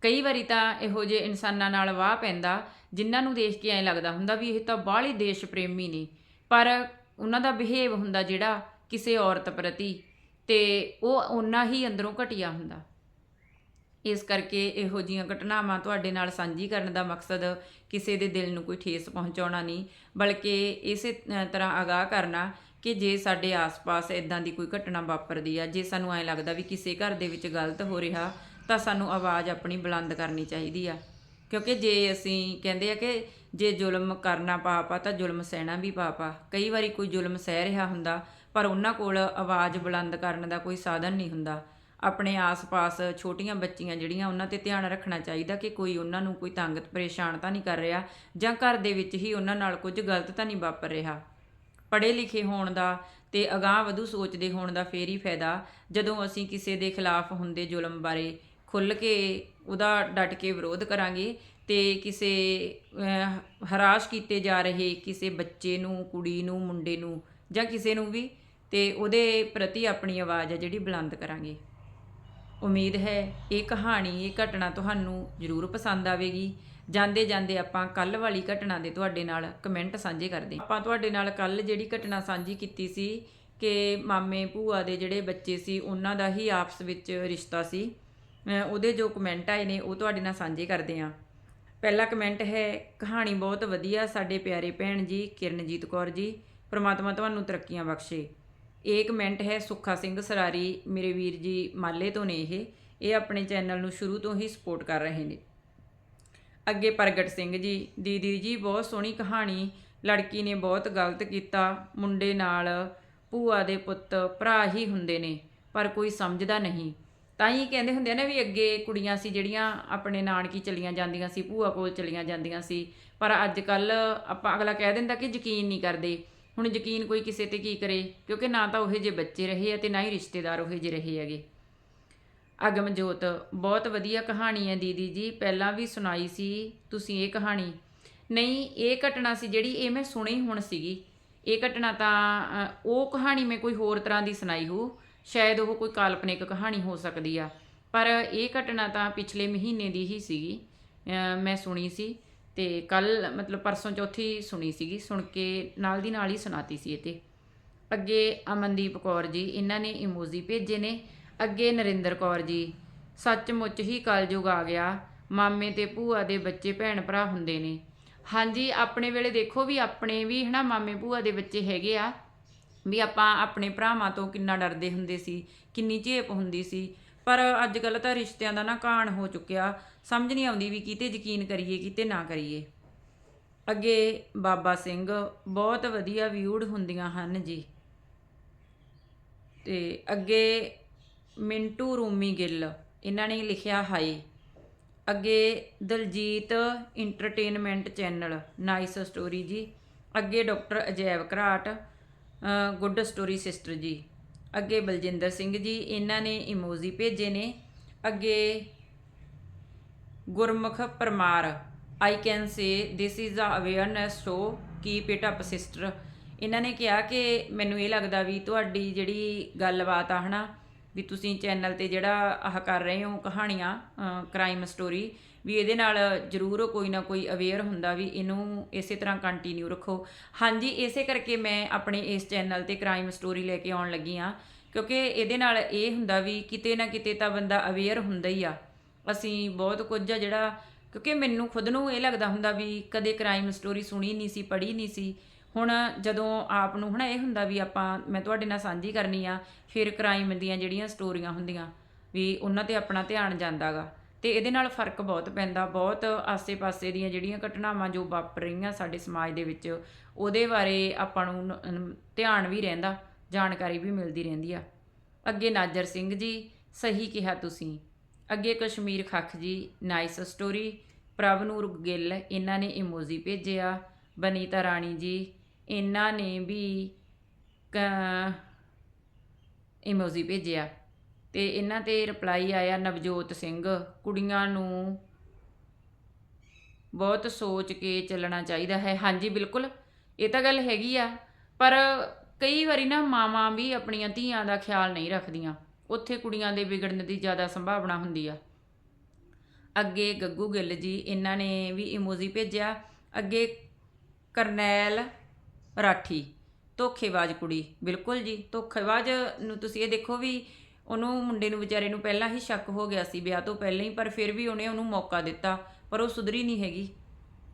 ਕਈ ਵਾਰੀ ਤਾਂ ਇਹੋ ਜਿਹੇ ਇਨਸਾਨਾਂ ਨਾਲ ਵਾਹ ਪੈਂਦਾ ਜਿਨ੍ਹਾਂ ਨੂੰ ਦੇਖ ਕੇ ਐਂ ਲੱਗਦਾ ਹੁੰਦਾ ਵੀ ਇਹ ਤਾਂ ਬਾਹਲੇ ਦੇਸ਼ ਪ੍ਰੇਮੀ ਨੇ। ਪਰ ਉਹਨਾਂ ਦਾ ਬਿਹੇਵ ਹੁੰਦਾ ਜਿਹੜਾ ਕਿਸੇ ਔਰਤ ਪ੍ਰਤੀ ਤੇ ਉਹ ਓਨਾ ਹੀ ਅੰਦਰੋਂ ਘਟੀਆ ਹੁੰਦਾ। ਇਸ ਕਰਕੇ ਇਹੋ ਜੀਆਂ ਘਟਨਾਵਾਂ ਤੁਹਾਡੇ ਨਾਲ ਸਾਂਝੀ ਕਰਨ ਦਾ ਮਕਸਦ ਕਿਸੇ ਦੇ ਦਿਲ ਨੂੰ ਕੋਈ ਠੇਸ ਪਹੁੰਚਾਉਣਾ ਨਹੀਂ, ਬਲਕਿ ਇਸੇ ਤਰ੍ਹਾਂ ਅਗਾਹ ਕਰਨਾ ਕਿ ਜੇ ਸਾਡੇ ਆਸ-ਪਾਸ ਇਦਾਂ ਦੀ ਕੋਈ ਘਟਨਾ ਵਾਪਰਦੀ ਆ, ਜੇ ਸਾਨੂੰ ਐਂ ਲੱਗਦਾ ਵੀ ਕਿਸੇ ਘਰ ਦੇ ਵਿੱਚ ਗਲਤ ਹੋ ਰਿਹਾ, ਤਾਂ ਸਾਨੂੰ ਆਵਾਜ਼ ਆਪਣੀ ਬੁਲੰਦ ਕਰਨੀ ਚਾਹੀਦੀ ਆ। ਕਿਉਂਕਿ ਜੇ ਅਸੀਂ ਕਹਿੰਦੇ ਆ ਕਿ ਜੇ ਜ਼ੁਲਮ ਕਰਨਾ ਪਾਪ ਆ ਤਾਂ ਜ਼ੁਲਮ ਸਹਿਣਾ ਵੀ ਪਾਪ ਆ। ਕਈ ਵਾਰੀ ਕੋਈ ਜ਼ੁਲਮ ਸਹਿ ਰਿਹਾ ਹੁੰਦਾ, ਪਰ ਉਹਨਾਂ ਕੋਲ ਆਵਾਜ਼ ਬੁਲੰਦ ਕਰਨ ਦਾ ਕੋਈ ਸਾਧਨ ਨਹੀਂ ਹੁੰਦਾ। ਆਪਣੇ ਆਸ-ਪਾਸ ਛੋਟੀਆਂ ਬੱਚੀਆਂ ਜਿਹੜੀਆਂ ਉਹਨਾਂ ਤੇ ਧਿਆਨ ਰੱਖਣਾ ਚਾਹੀਦਾ ਕਿ ਕੋਈ ਉਹਨਾਂ ਨੂੰ ਕੋਈ ਤੰਗ, ਪਰੇਸ਼ਾਨ ਤਾਂ ਨਹੀਂ ਕਰ ਰਿਹਾ ਜਾਂ ਘਰ ਦੇ ਵਿੱਚ ਹੀ ਉਹਨਾਂ ਨਾਲ ਕੁਝ ਗਲਤ ਤਾਂ ਨਹੀਂ ਵਾਪਰ ਰਿਹਾ। ਪੜ੍ਹੇ ਲਿਖੇ ਹੋਣ ਦਾ ਤੇ ਅਗਾਂਹ ਵਧੂ ਸੋਚਦੇ ਹੋਣ ਦਾ ਫੇਰ ਹੀ ਫਾਇਦਾ। ਜਦੋਂ ਅਸੀਂ ਕਿਸੇ ਦੇ ਖਿਲਾਫ ਹੁੰਦੇ ਜ਼ੁਲਮ ਬਾਰੇ ਖੁੱਲ੍ਹ ਕੇ ਉਹਦਾ ਡਟ ਕੇ ਵਿਰੋਧ ਕਰਾਂਗੇ ਤੇ ਕਿਸੇ ਹਰਾਸ਼ ਕੀਤੇ ਜਾ ਰਹੇ ਕਿਸੇ ਬੱਚੇ ਨੂੰ, ਕੁੜੀ ਨੂੰ, ਮੁੰਡੇ ਨੂੰ ਜਾਂ ਕਿਸੇ ਨੂੰ ਵੀ ਤੇ ਉਹਦੇ ਪ੍ਰਤੀ ਆਪਣੀ ਆਵਾਜ਼ ਹੈ ਜਿਹੜੀ ਬੁਲੰਦ ਕਰਾਂਗੇ। ਉਮੀਦ ਹੈ ਇਹ ਕਹਾਣੀ, ਇਹ ਘਟਨਾ ਤੁਹਾਨੂੰ ਜ਼ਰੂਰ ਪਸੰਦ ਆਵੇਗੀ। ਜਾਂਦੇ ਜਾਂਦੇ ਆਪਾਂ ਕੱਲ ਵਾਲੀ ਘਟਨਾ ਦੇ ਤੁਹਾਡੇ ਨਾਲ ਕਮੈਂਟ ਸਾਂਝੇ ਕਰਦੇ ਆਪਾਂ ਤੁਹਾਡੇ ਨਾਲ ਕੱਲ ਜਿਹੜੀ ਘਟਨਾ ਸਾਂਝੀ ਕੀਤੀ ਸੀ ਕਿ ਮਾਮੇ ਭੂਆ ਦੇ ਜਿਹੜੇ ਬੱਚੇ ਸੀ, ਉਹਨਾਂ ਦਾ ਹੀ ਆਪਸ ਵਿੱਚ ਰਿਸ਼ਤਾ ਸੀ। ਉਹਦੇ ਜੋ ਕਮੈਂਟ ਆਏ ਨੇ, ਉਹ ਤੁਹਾਡੇ ਨਾਲ ਸਾਂਝੇ ਕਰਦੇ ਹਾਂ। ਪਹਿਲਾ ਕਮੈਂਟ ਹੈ, ਕਹਾਣੀ ਬਹੁਤ ਵਧੀਆ, ਸਾਡੇ ਪਿਆਰੇ ਭੈਣ ਜੀ, ਕਿਰਨਜੀਤ ਕੌਰ ਜੀ, ਪ੍ਰਮਾਤਮਾ ਤੁਹਾਨੂੰ ਤਰੱਕੀਆਂ ਬਖਸ਼ੇ। ਇਹ ਕਮੈਂਟ ਹੈ ਸੁੱਖਾ ਸਿੰਘ ਸਰਾਰੀ, ਮੇਰੇ ਵੀਰ ਜੀ ਮਾਲੇ ਤੋਂ ਨੇ ਇਹ। ਇਹ ਆਪਣੇ ਚੈਨਲ ਨੂੰ ਸ਼ੁਰੂ ਤੋਂ ਹੀ ਸਪੋਰਟ ਕਰ ਰਹੇ ਨੇ। ਅੱਗੇ ਪ੍ਰਗਟ ਸਿੰਘ ਜੀ, ਦੀਦੀ ਜੀ, ਬਹੁਤ ਸੋਹਣੀ ਕਹਾਣੀ। ਲੜਕੀ ਨੇ ਬਹੁਤ ਗਲਤ ਕੀਤਾ। ਮੁੰਡੇ ਨਾਲ ਭੂਆ ਦੇ ਪੁੱਤ ਭਰਾ ਹੀ ਹੁੰਦੇ ਨੇ, ਪਰ ਕੋਈ ਸਮਝਦਾ ਨਹੀਂ। ਤਾਂ ਹੀ ਕਹਿੰਦੇ ਹੁੰਦੇ ਆ ਨਾ ਵੀ ਅੱਗੇ ਕੁੜੀਆਂ ਸੀ ਜਿਹੜੀਆਂ ਆਪਣੇ ਨਾਨਕੀ ਚਲੀਆਂ ਜਾਂਦੀਆਂ ਸੀ, ਭੂਆ ਕੋਲ ਚਲੀਆਂ ਜਾਂਦੀਆਂ ਸੀ। ਪਰ ਅੱਜ ਕੱਲ ਆਪਾਂ ਅਗਲਾ ਕਹਿ ਦਿੰਦਾ ਕਿ ਯਕੀਨ ਨਹੀਂ ਕਰਦੇ। ਹੁਣ ਯਕੀਨ ਕੋਈ ਕਿਸੇ ਤੇ ਕੀ ਕਰੇ? ਕਿਉਂਕਿ ਨਾ ਤਾਂ ਉਹੇ ਜੇ ਬੱਚੇ ਰਹੇ ਆ ਤੇ ਨਾ ਹੀ ਰਿਸ਼ਤੇਦਾਰ ਉਹੇ ਜੇ ਰਹੇ ਹੈਗੇ। ਅਗਮਜੋਤ, ਬਹੁਤ ਵਧੀਆ ਕਹਾਣੀ ਹੈ ਦੀਦੀ ਜੀ। ਪਹਿਲਾਂ ਵੀ ਸੁਣਾਈ ਸੀ ਤੁਸੀਂ ਇਹ ਕਹਾਣੀ। ਨਹੀਂ, ਇਹ ਘਟਨਾ ਸੀ ਜਿਹੜੀ ਇਹ ਮੈਂ ਸੁਣੀ ਹੁਣ ਸੀਗੀ। ਇਹ ਘਟਨਾ ਤਾਂ ਉਹ ਕਹਾਣੀ ਮੈਂ ਕੋਈ ਹੋਰ ਤਰ੍ਹਾਂ ਦੀ ਸੁਣਾਈ ਹੋ ਸ਼ਾਇਦ ਉਹ ਕੋਈ ਕਾਲਪਨਿਕ ਕਹਾਣੀ ਹੋ ਸਕਦੀ ਆ। ਪਰ ਇਹ ਘਟਨਾ ਤਾਂ ਪਿਛਲੇ ਮਹੀਨੇ ਦੀ ਹੀ ਸੀਗੀ। ਮੈਂ ਸੁਣੀ ਸੀ ਤੇ ਕੱਲ ਮਤਲਬ ਪਰਸੋਂ ਚੌਥੀ ਸੁਣੀ ਸੀਗੀ। ਸੁਣ ਕੇ ਨਾਲ ਦੀ ਨਾਲ ਹੀ ਸੁਣਾਤੀ ਸੀ ਇਹ ਤੇ। ਅੱਗੇ ਅਮਨਦੀਪ ਕੌਰ ਜੀ, ਇਹਨਾਂ ਨੇ ਇਮੋਜੀ ਭੇਜੇ ਨੇ। ਅੱਗੇ ਨਰਿੰਦਰ ਕੌਰ ਜੀ, ਸੱਚਮੁੱਚ ਹੀ ਕਲਯੁਗ ਆ ਗਿਆ। ਮਾਮੇ ਤੇ ਭੂਆ ਦੇ ਬੱਚੇ ਭੈਣ ਭਰਾ ਹੁੰਦੇ ਨੇ। ਹਾਂਜੀ, ਆਪਣੇ ਵੇਲੇ ਦੇਖੋ ਵੀ ਆਪਣੇ ਵੀ ਹਨਾ ਮਾਮੇ ਭੂਆ ਦੇ ਬੱਚੇ ਹੈਗੇ ਆ। ਵੀ ਆਪਾਂ ਆਪਣੇ ਭਰਾਵਾਂ ਤੋਂ ਕਿੰਨਾ ਡਰਦੇ ਹੁੰਦੇ ਸੀ, ਕਿੰਨੀ ਝੇਪ ਹੁੰਦੀ ਸੀ। ਪਰ ਅੱਜ ਕੱਲ ਤਾਂ ਰਿਸ਼ਤਿਆਂ ਦਾ ਨਾ ਕਾਣ ਹੋ ਚੁੱਕਿਆ। ਸਮਝ ਨਹੀਂ ਆਉਂਦੀ ਵੀ ਕਿਤੇ ਯਕੀਨ ਕਰੀਏ, ਕਿਤੇ ਨਾ ਕਰੀਏ। ਅੱਗੇ ਬਾਬਾ ਸਿੰਘ ਬਹੁਤ ਵਧੀਆ ਵਿਊਡ ਹੁੰਦੀਆਂ ਹਨ ਜੀ। ਤੇ ਅੱਗੇ ਮਿੰਟੂ ਰੂਮੀ ਗਿੱਲ, ਇਹਨਾਂ ਨੇ ਲਿਖਿਆ ਹਾਈ ਅੱਗੇ Daljeet entertainment channel, nice story ਜੀ। ਅੱਗੇ doctor Ajaib Gharat good story sister ਜੀ। ਅੱਗੇ ਬਲਜਿੰਦਰ ਸਿੰਘ ਜੀ, ਇਹਨਾਂ ਨੇ ਇਮੋਜੀ ਭੇਜੇ ਨੇ। ਅੱਗੇ Gurmukh Parmar. I can say this is a awareness show keep it up sister ਇਹਨਾਂ ਨੇ ਕਿਹਾ ਕਿ ਮੈਨੂੰ ਇਹ ਲੱਗਦਾ ਵੀ ਤੁਹਾਡੀ ਜਿਹੜੀ ਗੱਲਬਾਤ ਆ, ਹਨਾ, ਵੀ ਤੁਸੀਂ ਚੈਨਲ ਤੇ ਜਿਹੜਾ ਆਹ ਕਰ ਰਹੇ ਹੋ ਕਹਾਣੀਆਂ ਕ੍ਰਾਈਮ ਸਟੋਰੀ ਵੀ ਇਹਦੇ ਨਾਲ ਜ਼ਰੂਰ ਕੋਈ ਨਾ ਕੋਈ ਅਵੇਅਰ ਹੁੰਦਾ ਵੀ ਇਹਨੂੰ ਇਸੇ ਤਰ੍ਹਾਂ ਕੰਟੀਨਿਊ ਰੱਖੋ। ਹਾਂਜੀ, ਇਸੇ ਕਰਕੇ ਮੈਂ ਆਪਣੇ ਇਸ ਚੈਨਲ ਤੇ ਕ੍ਰਾਈਮ ਸਟੋਰੀ ਲੈ ਕੇ ਆਉਣ ਲੱਗੀ ਆ ਕਿਉਂਕਿ ਇਹਦੇ ਨਾਲ ਇਹ ਹੁੰਦਾ ਵੀ ਕਿਤੇ ਨਾ ਕਿਤੇ ਤਾਂ ਬੰਦਾ ਅਵੇਅਰ ਹੁੰਦਾ ਹੀ ਆ। ਅਸੀਂ ਬਹੁਤ ਕੁਝ ਆ ਜਿਹੜਾ, ਕਿਉਂਕਿ ਮੈਨੂੰ ਖੁਦ ਨੂੰ ਇਹ ਲੱਗਦਾ ਹੁੰਦਾ ਵੀ ਕਦੇ ਕ੍ਰਾਈਮ ਸਟੋਰੀ ਸੁਣੀ ਨਹੀਂ ਸੀ, ਪੜ੍ਹੀ ਨਹੀਂ ਸੀ। ਹੁਣ ਜਦੋਂ ਆਪ ਨੂੰ ਹਨਾ ਇਹ ਹੁੰਦਾ ਵੀ ਆਪਾਂ, ਮੈਂ ਤੁਹਾਡੇ ਨਾਲ ਸਾਂਝੀ ਕਰਨੀ ਆ, ਫਿਰ ਕ੍ਰਾਈਮ ਦੀਆਂ ਜਿਹੜੀਆਂ ਸਟੋਰੀਆਂ ਹੁੰਦੀਆਂ, ਵੀ ਉਹਨਾਂ ਤੇ ਆਪਣਾ ਧਿਆਨ ਜਾਂਦਾਗਾ ਤੇ ਇਹਦੇ ਨਾਲ ਫ਼ਰਕ ਬਹੁਤ ਪੈਂਦਾ, ਬਹੁਤ ਆਸੇ-ਪਾਸੇ ਦੀਆਂ ਜਿਹੜੀਆਂ ਘਟਨਾਵਾਂ ਜੋ ਵਾਪਰ ਰਹੀਆਂ ਸਾਡੇ ਸਮਾਜ ਦੇ ਵਿੱਚ, ਉਹਦੇ ਬਾਰੇ ਆਪਾਂ ਨੂੰ ਧਿਆਨ ਵੀ ਰਹਿੰਦਾ, ਜਾਣਕਾਰੀ ਵੀ ਮਿਲਦੀ ਰਹਿੰਦੀ ਆ। ਅੱਗੇ ਨਾਜਰ ਸਿੰਘ ਜੀ, ਸਹੀ ਕਿਹਾ ਤੁਸੀਂ। ਅੱਗੇ ਕਸ਼ਮੀਰ ਖੱਖ ਜੀ ਨਾਈਸ ਸਟੋਰੀ ਪ੍ਰਭਨੂਰ ਗਿੱਲ, ਇਹਨਾਂ ਨੇ ਇਮੋਜੀ ਭੇਜਿਆ। ਬਨੀਤਾ ਰਾਣੀ ਜੀ, ਇਹਨਾਂ ਨੇ ਵੀ ਇਮੋਜੀ ਭੇਜਿਆ। ਤੇ ਇਹਨਾਂ ਤੇ ਰਿਪਲਾਈ ਆਇਆ ਨਵਜੋਤ ਸਿੰਘ, ਕੁੜੀਆਂ ਨੂੰ ਬਹੁਤ ਸੋਚ ਕੇ ਚੱਲਣਾ ਚਾਹੀਦਾ ਹੈ। ਹਾਂਜੀ, ਬਿਲਕੁਲ, ਇਹ ਤਾਂ ਗੱਲ ਹੈਗੀ ਆ, ਪਰ ਕਈ ਵਾਰੀ ਨਾ ਮਾਵਾਂ ਵੀ ਆਪਣੀਆਂ ਧੀਆਂ ਦਾ ਖਿਆਲ ਨਹੀਂ ਰੱਖਦੀਆਂ। ਉੱਥੇ ਕੁੜੀਆਂ ਦੇ ਵਿਗੜਨ ਦੀ ਜ਼ਿਆਦਾ ਸੰਭਾਵਨਾ ਹੁੰਦੀ ਆ। ਅੱਗੇ ਗੱਗੂ ਗਿੱਲ ਜੀ, ਇਹਨਾਂ ਨੇ ਵੀ ਇਮੋਜੀ ਭੇਜਿਆ, ਅੱਗੇ ਕਰਨੈਲ ਰਾਠੀ, ਧੋਖੇਬਾਜ਼ ਕੁੜੀ, ਬਿਲਕੁਲ ਜੀ, ਧੋਖੇਬਾਜ਼ ਨੂੰ ਤੁਸੀਂ ਇਹ ਦੇਖੋ ਵੀ ਉਹਨੂੰ ਮੁੰਡੇ ਨੂੰ ਵਿਚਾਰੇ ਨੂੰ ਪਹਿਲਾਂ ਹੀ ਸ਼ੱਕ ਹੋ ਗਿਆ ਸੀ ਵਿਆਹ ਤੋਂ ਪਹਿਲਾਂ ਹੀ, ਪਰ ਫਿਰ ਵੀ ਉਹਨੇ ਉਹਨੂੰ ਮੌਕਾ ਦਿੱਤਾ, ਪਰ ਉਹ ਸੁਧਰੀ ਨਹੀਂ ਹੈਗੀ।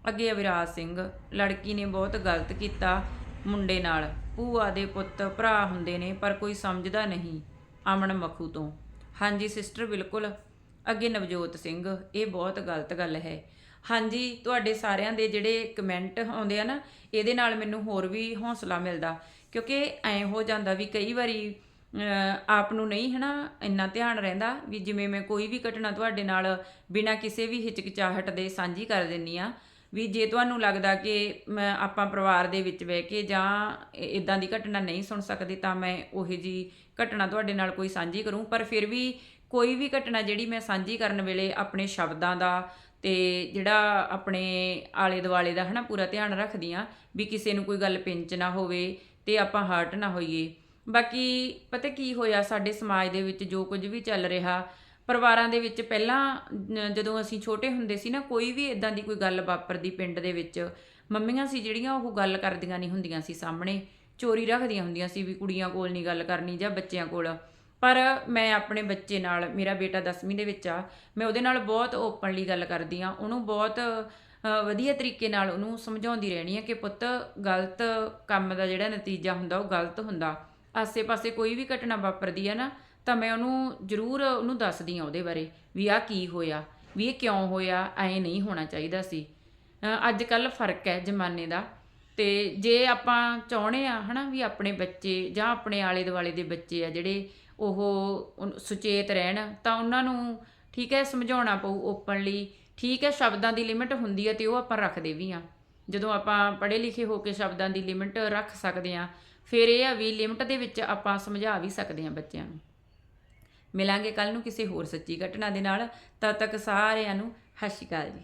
ਅੱਗੇ ਅਵਿਰਾਜ ਸਿੰਘ, ਲੜਕੀ ਨੇ ਬਹੁਤ ਗਲਤ ਕੀਤਾ ਮੁੰਡੇ ਨਾਲ। ਭੂਆ ਦੇ ਪੁੱਤ ਭਰਾ ਹੁੰਦੇ ਨੇ, ਪਰ ਕੋਈ ਸਮਝਦਾ ਨਹੀਂ ਅਮਨ ਮਖੂ ਤੋਂ। ਹਾਂਜੀ ਸਿਸਟਰ ਬਿਲਕੁਲ। ਅੱਗੇ ਨਵਜੋਤ ਸਿੰਘ, ਇਹ ਬਹੁਤ ਗਲਤ ਗੱਲ ਹੈ। ਹਾਂਜੀ, ਤੁਹਾਡੇ ਸਾਰਿਆਂ ਦੇ ਜਿਹੜੇ ਕਮੈਂਟ ਆਉਂਦੇ ਆ ਨਾ, ਇਹਦੇ ਨਾਲ ਮੈਨੂੰ ਹੋਰ ਵੀ ਹੌਸਲਾ ਮਿਲਦਾ, ਕਿਉਂਕਿ ਐ ਹੋ ਜਾਂਦਾ ਵੀ ਕਈ ਵਾਰੀ ਆਪ ਨੂੰ ਨਹੀਂ, ਹਨਾ? ਇੰਨਾ ਧਿਆਨ ਰਹਿੰਦਾ ਵੀ ਜਿਵੇਂ ਮੈਂ ਕੋਈ ਵੀ ਘਟਨਾ ਤੁਹਾਡੇ ਨਾਲ ਬਿਨਾਂ ਕਿਸੇ ਵੀ ਹਿਚਕਿਚਾਹਟ ਦੇ ਸਾਂਝੀ ਕਰ ਦਿੰਨੀ ਆ ਵੀ ਜੇ ਤੁਹਾਨੂੰ ਲੱਗਦਾ ਕਿ ਮੈਂ ਆਪਾਂ ਪਰਿਵਾਰ ਦੇ ਵਿੱਚ ਬਹਿ ਕੇ ਜਾਂ ਇਦਾਂ ਦੀ ਘਟਨਾ ਨਹੀਂ ਸੁਣ ਸਕਦੇ ਤਾਂ ਮੈਂ ਉਹੀ ਜੀ ਘਟਨਾ ਤੁਹਾਡੇ ਨਾਲ ਕੋਈ ਸਾਂਝੀ ਕਰੂੰ। ਪਰ ਫਿਰ ਵੀ ਕੋਈ ਵੀ ਘਟਨਾ ਜਿਹੜੀ ਮੈਂ ਸਾਂਝੀ ਕਰਨ ਵੇਲੇ ਆਪਣੇ ਸ਼ਬਦਾਂ ਦਾ ਤੇ ਜਿਹੜਾ ਆਪਣੇ ਆਲੇ ਦੁਆਲੇ ਦਾ, ਹਨਾ, ਪੂਰਾ ਧਿਆਨ ਰੱਖਦੀ ਆ ਵੀ ਕਿਸੇ ਨੂੰ ਕੋਈ ਗੱਲ ਪਿੰਚ ਨਾ ਹੋਵੇ ਤੇ ਆਪਾਂ ਹਰਟ ਨਾ ਹੋਈਏ। ਬਾਕੀ ਪਤਾ ਕੀ ਹੋਇਆ, ਸਾਡੇ ਸਮਾਜ ਦੇ ਵਿੱਚ ਜੋ ਕੁਝ ਵੀ ਚੱਲ ਰਿਹਾ, ਪਰਿਵਾਰਾਂ ਦੇ ਵਿੱਚ ਪਹਿਲਾਂ ਜਦੋਂ ਅਸੀਂ ਛੋਟੇ ਹੁੰਦੇ ਸੀ ਨਾ, ਕੋਈ ਵੀ ਇਦਾਂ ਦੀ ਕੋਈ ਗੱਲ ਵਾਪਰਦੀ ਪਿੰਡ ਦੇ ਵਿੱਚ, ਮੰਮੀਆਂ ਸੀ ਜਿਹੜੀਆਂ ਉਹ ਗੱਲ ਕਰਦੀਆਂ ਨਹੀਂ ਹੁੰਦੀਆਂ ਸੀ ਸਾਹਮਣੇ, ਚੋਰੀ ਰੱਖਦੀਆਂ ਹੁੰਦੀਆਂ ਸੀ ਵੀ ਕੁੜੀਆਂ ਕੋਲ ਨਹੀਂ ਗੱਲ ਕਰਨੀ ਜਾਂ ਬੱਚਿਆਂ ਕੋਲ। ਪਰ ਮੈਂ ਆਪਣੇ ਬੱਚੇ ਨਾਲ, ਮੇਰਾ ਬੇਟਾ 10ਵੀਂ ਦੇ ਵਿੱਚ ਆ, ਮੈਂ ਉਹਦੇ ਨਾਲ ਬਹੁਤ ਓਪਨਲੀ ਗੱਲ ਕਰਦੀ ਆ ਉਹਨੂੰ ਬਹੁਤ ਵਧੀਆ ਤਰੀਕੇ ਨਾਲ ਉਹਨੂੰ ਸਮਝਾਉਂਦੀ ਰਹਿਣੀ ਆ ਕਿ ਪੁੱਤ, ਗਲਤ ਕੰਮ ਦਾ ਜਿਹੜਾ ਨਤੀਜਾ ਹੁੰਦਾ, ਉਹ ਗਲਤ ਹੁੰਦਾ। ਆਸੇ-ਪਾਸੇ ਕੋਈ ਵੀ ਘਟਨਾ ਵਾਪਰਦੀ ਹੈ ਨਾ, ਤਾਂ ਮੈਂ ਉਹਨੂੰ ਜ਼ਰੂਰ ਉਹਨੂੰ ਦੱਸਦੀ ਆ ਉਹਦੇ ਬਾਰੇ ਵੀ ਆਹ ਕੀ ਹੋਇਆ, ਵੀ ਇਹ ਕਿਉਂ ਹੋਇਆ, ਐਂ ਨਹੀਂ ਹੋਣਾ ਚਾਹੀਦਾ ਸੀ। ਅੱਜ ਕੱਲ ਫ਼ਰਕ ਹੈ ਜ਼ਮਾਨੇ ਦਾ ਤੇ ਜੇ ਆਪਾਂ ਚਾਹੁੰਦੇ ਆ ਹਨਾ ਵੀ ਆਪਣੇ ਬੱਚੇ ਜਾਂ ਆਪਣੇ ਆਲੇ ਦੁਆਲੇ ਦੇ ਬੱਚੇ ਆ ਜਿਹੜੇ ਉਹ ਸੁਚੇਤ ਰਹਿਣ, ਤਾਂ ਉਹਨਾਂ ਨੂੰ ਠੀਕ ਹੈ ਸਮਝਾਉਣਾ ਪਊ ਓਪਨਲੀ, ਠੀਕ ਹੈ ਸ਼ਬਦਾਂ ਦੀ ਲਿਮਿਟ ਹੁੰਦੀ ਹੈ ਤੇ ਉਹ ਆਪਾਂ ਰੱਖਦੇ ਵੀ ਆ। ਜਦੋਂ ਆਪਾਂ ਪੜ੍ਹੇ ਲਿਖੇ ਹੋ ਕੇ ਸ਼ਬਦਾਂ ਦੀ ਲਿਮਿਟ ਰੱਖ ਸਕਦੇ ਆ ਫਿਰ ਇਹ ਆ ਵੀ ਲਿਮਟ ਦੇ ਵਿੱਚ ਆਪਾਂ ਸਮਝਾ ਵੀ ਸਕਦੇ ਹਾਂ ਬੱਚਿਆਂ ਨੂੰ। ਮਿਲਾਂਗੇ ਕੱਲ ਨੂੰ ਕਿਸੇ ਹੋਰ ਸੱਚੀ ਘਟਨਾ ਦੇ ਨਾਲ। ਤਦ ਤੱਕ ਸਾਰਿਆਂ ਨੂੰ ਸਤਿ ਸ਼੍ਰੀ ਅਕਾਲ ਜੀ।